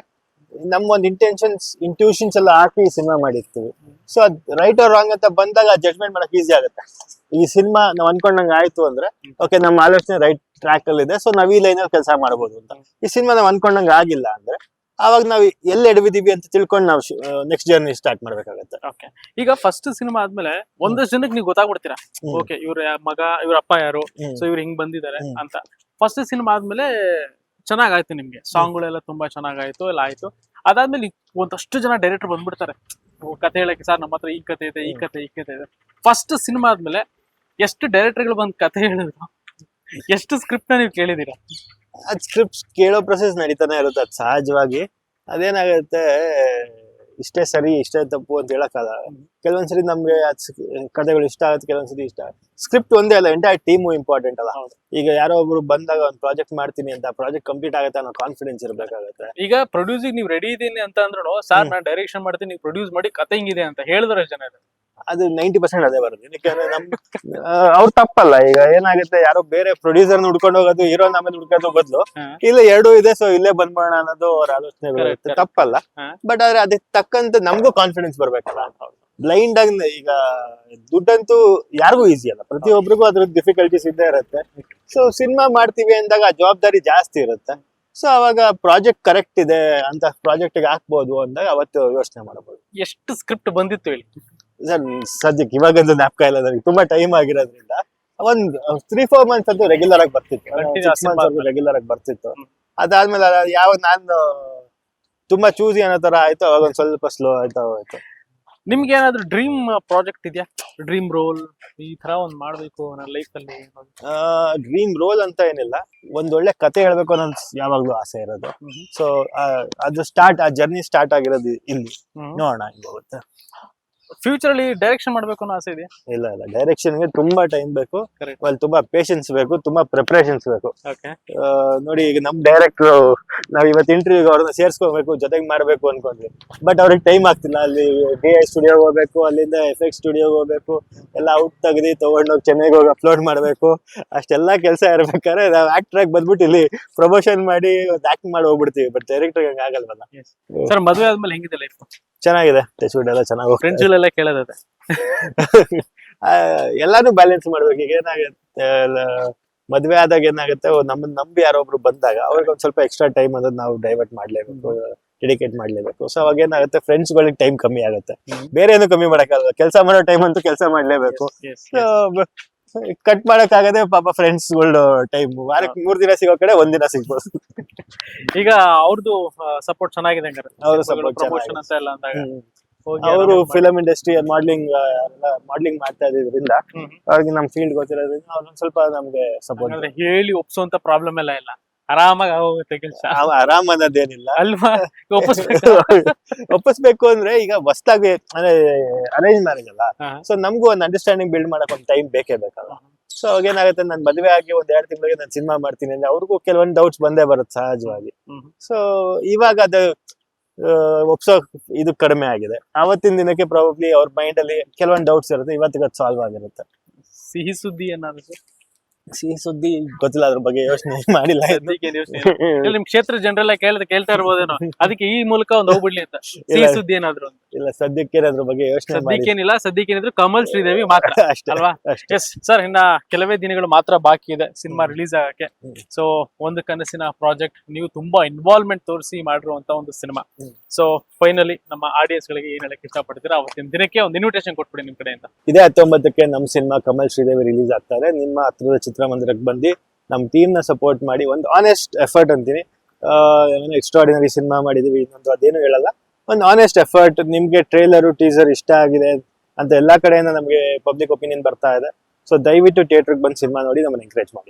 ನಮ್ಮ ಒಂದ್ ಇಂಟೆನ್ಷನ್ಸ್ ಇಂಟ್ಯೂಷನ್ಸ್ ಎಲ್ಲ ಹಾಕಿ ಸಿನಿಮಾ ಮಾಡಿರ್ತೀವಿ. ಸೊ ಅದ್ ರೈಟ್ ಆರ್ ರಾಂಗ್ ಅಂತ ಬಂದಾಗ ಜಡ್ಜ್ಮೆಂಟ್ ಮಾಡಕ್ ಈಸಿ ಆಗುತ್ತೆ. ಈ ಸಿನಿಮಾ ನಾವ್ ಅನ್ಕೊಂಡಂಗ ಆಯ್ತು ಅಂದ್ರೆ ಓಕೆ ನಮ್ಮ ಆಲೋಚನೆ ರೈಟ್ ಟ್ರ್ಯಾಕ್ ಅಲ್ಲಿ ಇದೆ. ಸೊ ನಾವ್ ಈ ಲೈನ್ ಅಲ್ಲಿ ಕೆಲಸ ಮಾಡಬಹುದು ಅಂತ. ಈ ಸಿನಿಮಾ ನಾವ್ ಅನ್ಕೊಂಡಂಗೆ ಆಗಿಲ್ಲ ಅಂದ್ರೆ ಅವಾಗ ನಾವ್ ಎಲ್ಲಿ ಎಡವಿದೀವಿ ಅಂತ ತಿಳ್ಕೊಂಡು ನಾವು ನೆಕ್ಸ್ಟ್ ಜರ್ನಿ ಸ್ಟಾರ್ಟ್ ಮಾಡ್ಬೇಕಾಗತ್ತೆ. ಓಕೆ ಈಗ ಫಸ್ಟ್ ಸಿನಿಮಾ ಆದ್ಮೇಲೆ ಒಂದಷ್ಟು ಜನಕ್ಕೆ ನೀವು ಗೊತ್ತಾಗ್ಬಿಡ್ತೀರಾ? ಓಕೆ ಇವ್ರ ಮಗ ಇವ್ರ ಅಪ್ಪ ಯಾರು. ಸೊ ಇವ್ರು ಹಿಂಗ್ ಬಂದಿದ್ದಾರೆ ಅಂತ. ಫಸ್ಟ್ ಸಿನಿಮಾ ಆದ್ಮೇಲೆ ಚೆನ್ನಾಗಾಯ್ತು ನಿಮ್ಗೆ. ಸಾಂಗ್ಗಳೆಲ್ಲ ತುಂಬಾ ಚೆನ್ನಾಗಾಯ್ತು ಎಲ್ಲ ಆಯ್ತು. ಅದಾದ್ಮೇಲೆ ಒಂದಷ್ಟು ಜನ ಡೈರೆಕ್ಟರ್ ಬಂದ್ಬಿಡ್ತಾರೆ. ಕತೆ ಹೇಳಕ್ಕೆ ಸರ್ ನಮ್ಮ ಹತ್ರ ಈ ಕತೆ ಇದೆ ಈ. ಕತೆ ಈ ಕತೆ ಇದೆ. ಫಸ್ಟ್ ಸಿನಿಮಾ ಆದ್ಮೇಲೆ ಎಷ್ಟು ಡೈರೆಕ್ಟರ್ಗಳು ಬಂದ್ ಕತೆ ಹೇಳಿದ್ರು ಎಷ್ಟು ಸ್ಕ್ರಿಪ್ಟ್ ನೀವು ಕೇಳಿದೀರ? ಅದ್ ಸ್ಕ್ರಿಪ್ಟ್ ಕೇಳೋ ಪ್ರೊಸೆಸ್ ನಡೀತಾನೆ ಇರುತ್ತೆ ಅದು ಸಹಜವಾಗಿ. ಅದೇನಾಗುತ್ತೆ ಇಷ್ಟೇ ಸರಿ ಇಷ್ಟೇ ತಪ್ಪು ಅಂತ ಹೇಳಕ್ಕಲ್ಲ ಕೆಲವೊಂದ್ಸರಿ ನಮ್ಗೆ ಕಥೆಗಳು ಇಷ್ಟ ಆಗುತ್ತೆ ಕೆಲವೊಂದ್ಸರಿ ಇಷ್ಟ ಸ್ಕ್ರಿಪ್ಟ್ ಒಂದೇ ಅಲ್ಲ ಎಂಟೈರ್ ಟೀಮು ಇಂಪಾರ್ಟೆಂಟ್ ಅಲ್ಲ ಹೌದು. ಈಗ ಯಾರೋ ಒಬ್ರು ಬಂದಾಗ ಒಂದು ಪ್ರಾಜೆಕ್ಟ್ ಮಾಡ್ತೀನಿ ಅಂತ ಪ್ರಾಜೆಕ್ಟ್ ಕಂಪ್ಲೀಟ್ ಆಗುತ್ತೆ ಅನ್ನೋ ಕಾನ್ಫಿಡೆನ್ಸ್ ಇರ್ಬೇಕಾಗತ್ತೆ ಈಗ ಪ್ರೊಡ್ಯೂಸಿಂಗ್ ನೀವು ರೆಡಿ ಇದೀನಿ ಅಂತ ಅಂದ್ರೂ ಸರ್. ನಾನು ಡೈರೆಕ್ಷನ್ ಮಾಡ್ತೀನಿ ನೀವು ಪ್ರೊಡ್ಯೂಸ್ ಮಾಡಿ ಕತೆ ಹಿಂಗಿದೆ ಅಂತ ಹೇಳಿದ್ರೆ ಜನ. ಅದು ನೈಂಟಿ ಪರ್ಸೆಂಟ್ ಅದೇ ಬರುತ್ತೆ. ಯಾಕಂದ್ರೆ ನಮ್ ಅವ್ರು ತಪ್ಪಲ್ಲ. ಈಗ ಏನಾಗುತ್ತೆ ಯಾರೋ ಬೇರೆ ಪ್ರೊಡ್ಯೂಸರ್ ಹುಡ್ಕೊಂಡು ಹೋಗೋದು ಹೀರೋ ಆಮೇಲೆ ಹುಡ್ಕೋದು ಬದಲು. ಇಲ್ಲ ಎರಡು ಇದೆ ಸೊ ಇಲ್ಲೇ ಬಂದ್ಬೋಣ ಅನ್ನೋದು ಅವ್ರ ಆಲೋಚನೆ ಬರುತ್ತೆ. ತಪ್ಪಲ್ಲ. ಬಟ್ ಆದ್ರೆ ಅದಕ್ಕೆ ತಕ್ಕಂತ ನಮಗೂ ಕಾನ್ಫಿಡೆನ್ಸ್ ಬರ್ಬೇಕಲ್ಲ ಬ್ಲೈಂಡ್ ಆಗಿ ಈಗ ದುಡ್ಡಂತೂ ಯಾರಿಗೂ ಈಸಿ ಅಲ್ಲ. ಪ್ರತಿಯೊಬ್ಬರಿಗೂ ಅದ್ರ ಡಿಫಿಕಲ್ಟೀಸ್ ಇದ್ದೇ ಇರುತ್ತೆ. ಸೊ ಸಿನಿಮಾ ಮಾಡ್ತೀವಿ ಅಂದಾಗ ಆ ಜವಾಬ್ದಾರಿ ಜಾಸ್ತಿ ಇರುತ್ತೆ. ಸೊ ಅವಾಗ ಪ್ರಾಜೆಕ್ಟ್ ಕರೆಕ್ಟ್ ಇದೆ ಅಂತ ಪ್ರಾಜೆಕ್ಟ್ ಹಾಕ್ಬೋದು ಅಂದಾಗ ಅವತ್ತು ಯೋಚನೆ ಮಾಡಬಹುದು. ಎಷ್ಟು ಸ್ಕ್ರಿಪ್ಟ್ ಬಂದಿತ್ತು ಹೇಳಿ? ಸರ್ ಸದ್ಯಕ್ಕೆ ಇವಾಗಂತೂ ಜ್ಞಾಪಕ ಇಲ್ಲ ನನಗೆ ತುಂಬಾ ಟೈಮ್ ಆಗಿರೋದ್ರಿಂದ. ಒಂದ್ ತ್ರೀ ಫೋರ್ ಮಂತ್ಸ್ ಅಂತೂ ರೆಗ್ಯುಲರ್ ಆಗಿ ಬರ್ತಿತ್ತು. ರೆಗ್ಯುಲರ್ ಆಗಿ ಬರ್ತಿತ್ತು. ಅದಾದ್ಮೇಲೆ ಯಾವ ನಾನು ತುಂಬಾ ಚೂಸಿ ಅನ್ನೋ ತರ ಆಯ್ತು ಅವಾಗ ಒಂದ್ ಸ್ವಲ್ಪ ಸ್ಲೋ ಆಯ್ತಾ ಆಯ್ತು ನಿಮ್ಗೆ ಏನಾದ್ರು ಡ್ರೀಮ್ ಪ್ರಾಜೆಕ್ಟ್ ಇದೆಯಾ? ಡ್ರೀಮ್ ರೋಲ್ ಈ ತರ ಒಂದ್ ಮಾಡ್ಬೇಕು ನನ್ನ ಲೈಫ್ ಅಲ್ಲಿ ಡ್ರೀಮ್ ರೋಲ್ ಅಂತ ಏನಿಲ್ಲ. ಒಂದ್ ಒಳ್ಳೆ ಕತೆ ಹೇಳ್ಬೇಕು ಅನ್ನೋ ಯಾವಾಗ್ಲೂ ಆಸೆ ಇರೋದು. ಸೊ ಅದು ಸ್ಟಾರ್ಟ್ ಆ ಜರ್ನಿ ಸ್ಟಾರ್ಟ್ ಆಗಿರೋದು ಇಲ್ಲಿ. ನೋಡೋಣ ಹೆಂಗ್ ಹೋಗುತ್ತೆ. ಫ್ಯೂಚರ್ ಅಲ್ಲಿ ಡೈರೆಕ್ಷನ್ ಮಾಡ್ಬೇಕು ಅನ್ನೋ ಆಸೆ ಇದೆ ಇಲ್ಲ ಇಲ್ಲ. ಡೈರೆಕ್ಷನ್ಗೆ ತುಂಬಾ ಟೈಮ್ ಬೇಕು. ಅಲ್ಲಿ ತುಂಬಾ ಪೇಷನ್ಸ್ ಬೇಕು ತುಂಬಾ ಪ್ರಿಪರೇಷನ್ಸ್ ಬೇಕು. ಆ, ನೋಡಿ ಈಗ ನಮ್ ಡೈರೆಕ್ಟರ್ ನಾವ್ ಇವತ್ತು ಇಂಟರ್ವ್ಯೂ ಅವ್ರನ್ನ ಸೇರ್ಸ್ಕೋಬೇಕು ಜೊತೆಗೆ ಮಾಡ್ಬೇಕು ಅನ್ಕೊಂಡ್ವಿ. ಬಟ್ ಅವ್ರಿಗೆ ಟೈಮ್ ಆಗ್ತಿಲ್ಲ. ಅಲ್ಲಿ ಡಿ ಐ ಸ್ಟುಡಿಯೋಗೆ ಹೋಗ್ಬೇಕು ಅಲ್ಲಿಂದ ಎಫೆಕ್ಟ್ ಸ್ಟುಡಿಯೋಗೆ ಹೋಗ್ಬೇಕು ಎಲ್ಲ ಔಟ್ ತೆಗ್ದು ತಗೊಂಡೋಗಿ ಚೆನ್ನೈಗೆ ಹೋಗಿ ಅಪ್ಲೋಡ್ ಮಾಡ್ಬೇಕು. ಅಷ್ಟೆಲ್ಲ ಕೆಲಸ ಇರ್ಬೇಕಾದ್ರೆ ನಾವ್ ಆಕ್ಟರ್ ಆಗಿ ಬಂದ್ಬಿಟ್ಟು ಇಲ್ಲಿ ಪ್ರಮೋಷನ್ ಮಾಡಿ ಆಕ್ಟ್ ಮಾಡಿ ಹೋಗ್ಬಿಡ್ತೀವಿ. ಬಟ್ ಡೈರೆಕ್ಟರ್ ಹಂಗ ಆಗಲ್ವಲ್ಲ. ಸರ್ ಮದುವೆ ಆದ್ಮೇಲೆ ಹೆಂಗಿದೆ ಲೈಫ್ ಚೆನ್ನಾಗಿದೆ. ಟೆಸ್ಟ್ ಎಲ್ಲ ಚೆನ್ನಾಗಿ ಫ್ರೆಂಡ್ಸ್ ಎಲ್ಲ ಕೇಳೋದದೆ. ಎಲ್ಲಾನು ಬ್ಯಾಲೆನ್ಸ್ ಮಾಡ್ಬೇಕು. ಈಗ ಏನಾಗುತ್ತೆ ಮದ್ವೆ ಆದಾಗ ಏನಾಗುತ್ತೆ ನಮ್ಮನ್ನ ನಂಬಿ ಯಾರೊಬ್ರು ಬಂದಾಗ ಅವ್ರಿಗೆ ಒಂದ್ ಸ್ವಲ್ಪ ಎಕ್ಸ್ಟ್ರಾ ಟೈಮ್ ಅನ್ನೋದು ನಾವು ಡೈವರ್ಟ್ ಮಾಡ್ಲೇಬೇಕು ಡೆಡಿಕೇಟ್ ಮಾಡ್ಲೇಬೇಕು. ಸೊ ಅವಾಗ ಏನಾಗುತ್ತೆ ಫ್ರೆಂಡ್ಸ್ ಗಳಿಗೆ ಟೈಮ್ ಕಮ್ಮಿ ಆಗುತ್ತೆ. ಬೇರೆ ಏನು ಕಮ್ಮಿ ಮಾಡಕ್ಕಾಗಲ್ಲ. ಕೆಲಸ ಮಾಡೋ ಟೈಮ್ ಅಂತೂ ಕೆಲಸ ಮಾಡ್ಲೇಬೇಕು. ಕಟ್ ಮಾಡಕ್ ಆಗದೆ ಪಾಪ ಫ್ರೆಂಡ್ಸ್ಗಳು ಟೈಮ್ ವಾರಕ್ಕೆ ಮೂರ್ ದಿನ ಸಿಗೋ ಕಡೆ ಒಂದ್ ದಿನ ಸಿಗ್ಬೋದು. ಈಗ ಅವ್ರದ್ದು ಸಪೋರ್ಟ್ ಚೆನ್ನಾಗಿದೆ ಅವ್ರ ಸಪೋರ್ಟ್ ಪ್ರಮೋಷನ್ ಅಂತ ಎಲ್ಲ ಅಂದಾಗ. ಅವರು ಫಿಲಮ್ ಇಂಡಸ್ಟ್ರಿ ಮಾಡ್ಲಿಂಗ್ ಮಾಡ್ಲಿಂಗ್ ಮಾಡ್ತಾ ಇದ್ರಿಂದ. ಅವ್ರಿಗೆ ನಮ್ ಫೀಲ್ಡ್ ಗೊತ್ತಿರೋದ್ರಿಂದ ಅವ್ರೊಂದ್ ಸ್ವಲ್ಪ ನಮ್ಗೆ ಸಪೋರ್ಟ್ ಹೇಳಿ ಒಪ್ಸುವಂತ ಪ್ರಾಬ್ಲಮ್ ಎಲ್ಲ ಇಲ್ಲ. ಆರಾಮಾಗಿ ಹೋಗುತ್ತೆ ಕೆಲಸ. ಆರಾಮ್ ಅನ್ನೋದೇನಿಲ್ಲ. ಅಲ್ವಾ? ಒಪ್ಪಿಸ್ಬೇಕು? ಒಪ್ಪಿಸ್ಬೇಕು ಅಂದ್ರೆ ಈಗ ಹೊಸ್ದಾಗಿ ಅಂದ್ರೆ ಅರೇಂಜ್ ಮ್ಯಾರೇಜ್ ಅಲ್ಲ ಸೊ ನಮಗೂ ಒಂದು ಅಂಡರ್ಸ್ಟ್ಯಾಂಡಿಂಗ್ ಬಿಲ್ಡ್ ಮಾಡಕ್ ಒಂದು ಟೈಮ್ ಬೇಕೇ ಬೇಕಲ್ಲ. ಸೊ ಅವಾಗೇನಾಗುತ್ತೆ ನಾನು ಮದುವೆ ಆಗಿ ಒಂದ್ ಎರಡು ತಿಂಗಳಿಗೆ ನಾನು ಸಿನಿಮಾ ಮಾಡ್ತೀನಿ ಅಂದ್ರೆ ಅವ್ರಿಗೂ ಕೆಲವೊಂದು ಡೌಟ್ಸ್ ಬಂದೇ ಬರುತ್ತೆ ಸಹಜವಾಗಿ. ಸೊ ಇವಾಗ ಅದು ಒಪ್ಸೋ ಇದು ಕಡಿಮೆ ಆಗಿದೆ. ಅವತ್ತಿನ ದಿನಕ್ಕೆ ಪ್ರಾಬಬ್ಲಿ ಅವ್ರ ಮೈಂಡ್ ಅಲ್ಲಿ ಕೆಲವೊಂದು ಡೌಟ್ಸ್ ಇರುತ್ತೆ ಇವತ್ತಿಗೆ ಅದು ಸಾಲ್ವ್ ಆಗಿರುತ್ತೆ. ಸಿಹಿ ಸುದ್ದಿ ಏನಾದ್ರು? ಸಿಹಿ ಸುದ್ದಿ ಗೊತ್ತಿಲ್ಲ ಅದ್ರ ಬಗ್ಗೆ ಯೋಚನೆ ಮಾಡಿಲ್ಲ. ನಿಮ್ ಕ್ಷೇತ್ರ ಜನರೆಲ್ಲ ಕೇಳಿದ್ರೆ ಕೇಳ್ತಾ ಇರ್ಬೋದೇನೋ. ಅದಕ್ಕೆ ಈ ಮೂಲಕ ಒಂದು ಹೋಗ್ಬಿಡ್ಲಿ ಅಂತ. ಸಿಹಿ ಸುದ್ದಿ ಏನಾದ್ರು ಅಂತ. ಇಲ್ಲ ಸದ್ಯಕ್ಕೆ ಅದ್ರ ಬಗ್ಗೆ ಯೋಚನೆ ಏನಿಲ್ಲ ಸದ್ಯಕ್ಕೆ ಏನಿದ್ರು ಕಮಲ್ ಶ್ರೀದೇವಿ ಮಾತ್ರ ಅಷ್ಟೇ ಅಲ್ವಾ? ಅಷ್ಟೇ. ಎಸ್ ಸರ್ ಇನ್ನ ಕೆಲವೇ ದಿನಗಳು ಮಾತ್ರ ಬಾಕಿ ಇದೆ ಸಿನಿಮಾ ರಿಲೀಸ್ ಆಗಕ್ಕೆ. ಸೊ ಒಂದು ಕನಸಿನ ಪ್ರಾಜೆಕ್ಟ್ ನೀವು ತುಂಬಾ ಇನ್ವಾಲ್ವ್ಮೆಂಟ್ ತೋರಿಸಿ ಮಾಡಿರುವಂತ ಒಂದು ಸಿನಿಮಾ. ಸೊ ಫೈನಲಿ ನಮ್ಮ ಆಡಿಯನ್ಸ್ ಗಳಿಗೆ ಏನ್ ಹೇಳಕ್ ಇಷ್ಟಪಡ್ತೀರಾ? ಅವತ್ತಿನ ದಿನಕ್ಕೆ ಒಂದು ಇನ್ವಿಟೇಷನ್ ಕೊಟ್ಬಿಡಿ ನಿಮ್ ಕಡೆಯಿಂದ. ಇದೇ ಹತ್ತೊಂಬತ್ತಕ್ಕೆ ನಮ್ಮ ಸಿನಿಮಾ ಕಮಲ್ ಶ್ರೀದೇವಿ ರಿಲೀಸ್ ಆಗ್ತಾರೆ. ನಿಮ್ಮ ಹತ್ರದ ಚಿತ್ರಮಂದಿರಕ್ಕೆ ಬಂದು ನಮ್ಮ ಟೀಮ್ನ ಸಪೋರ್ಟ್ ಮಾಡಿ ಒಂದು ಆನೆಸ್ಟ್ ಎಫರ್ಟ್ ಅಂತೀನಿ. ಎಕ್ಸ್ಟ್ರಾಡಿನರಿ ಸಿನಿಮಾ ಮಾಡಿದೀವಿ. ಇನ್ನೊಂದು ಅದೇನು ಹೇಳಲ್ಲ. ಒಂದು ಆನೆಸ್ಟ್ ಎಫರ್ಟ್ ನಿಮ್ಗೆ ಟ್ರೇಲರು ಟೀಸರ್ ಇಷ್ಟ ಆಗಿದೆ ಅಂತ ಎಲ್ಲಾ ಕಡೆಯಿಂದ ನಮಗೆ ಪಬ್ಲಿಕ್ ಒಪಿನಿಯನ್ ಬರ್ತಾ ಇದೆ. ಸೊ ದಯವಿಟ್ಟು ಥಿಯೇಟರ್ಗೆ ಬಂದು ಸಿನಿಮಾ ನೋಡಿ, ನಮ್ಮನ್ನು ಎಂಕರೇಜ್ ಮಾಡಿ.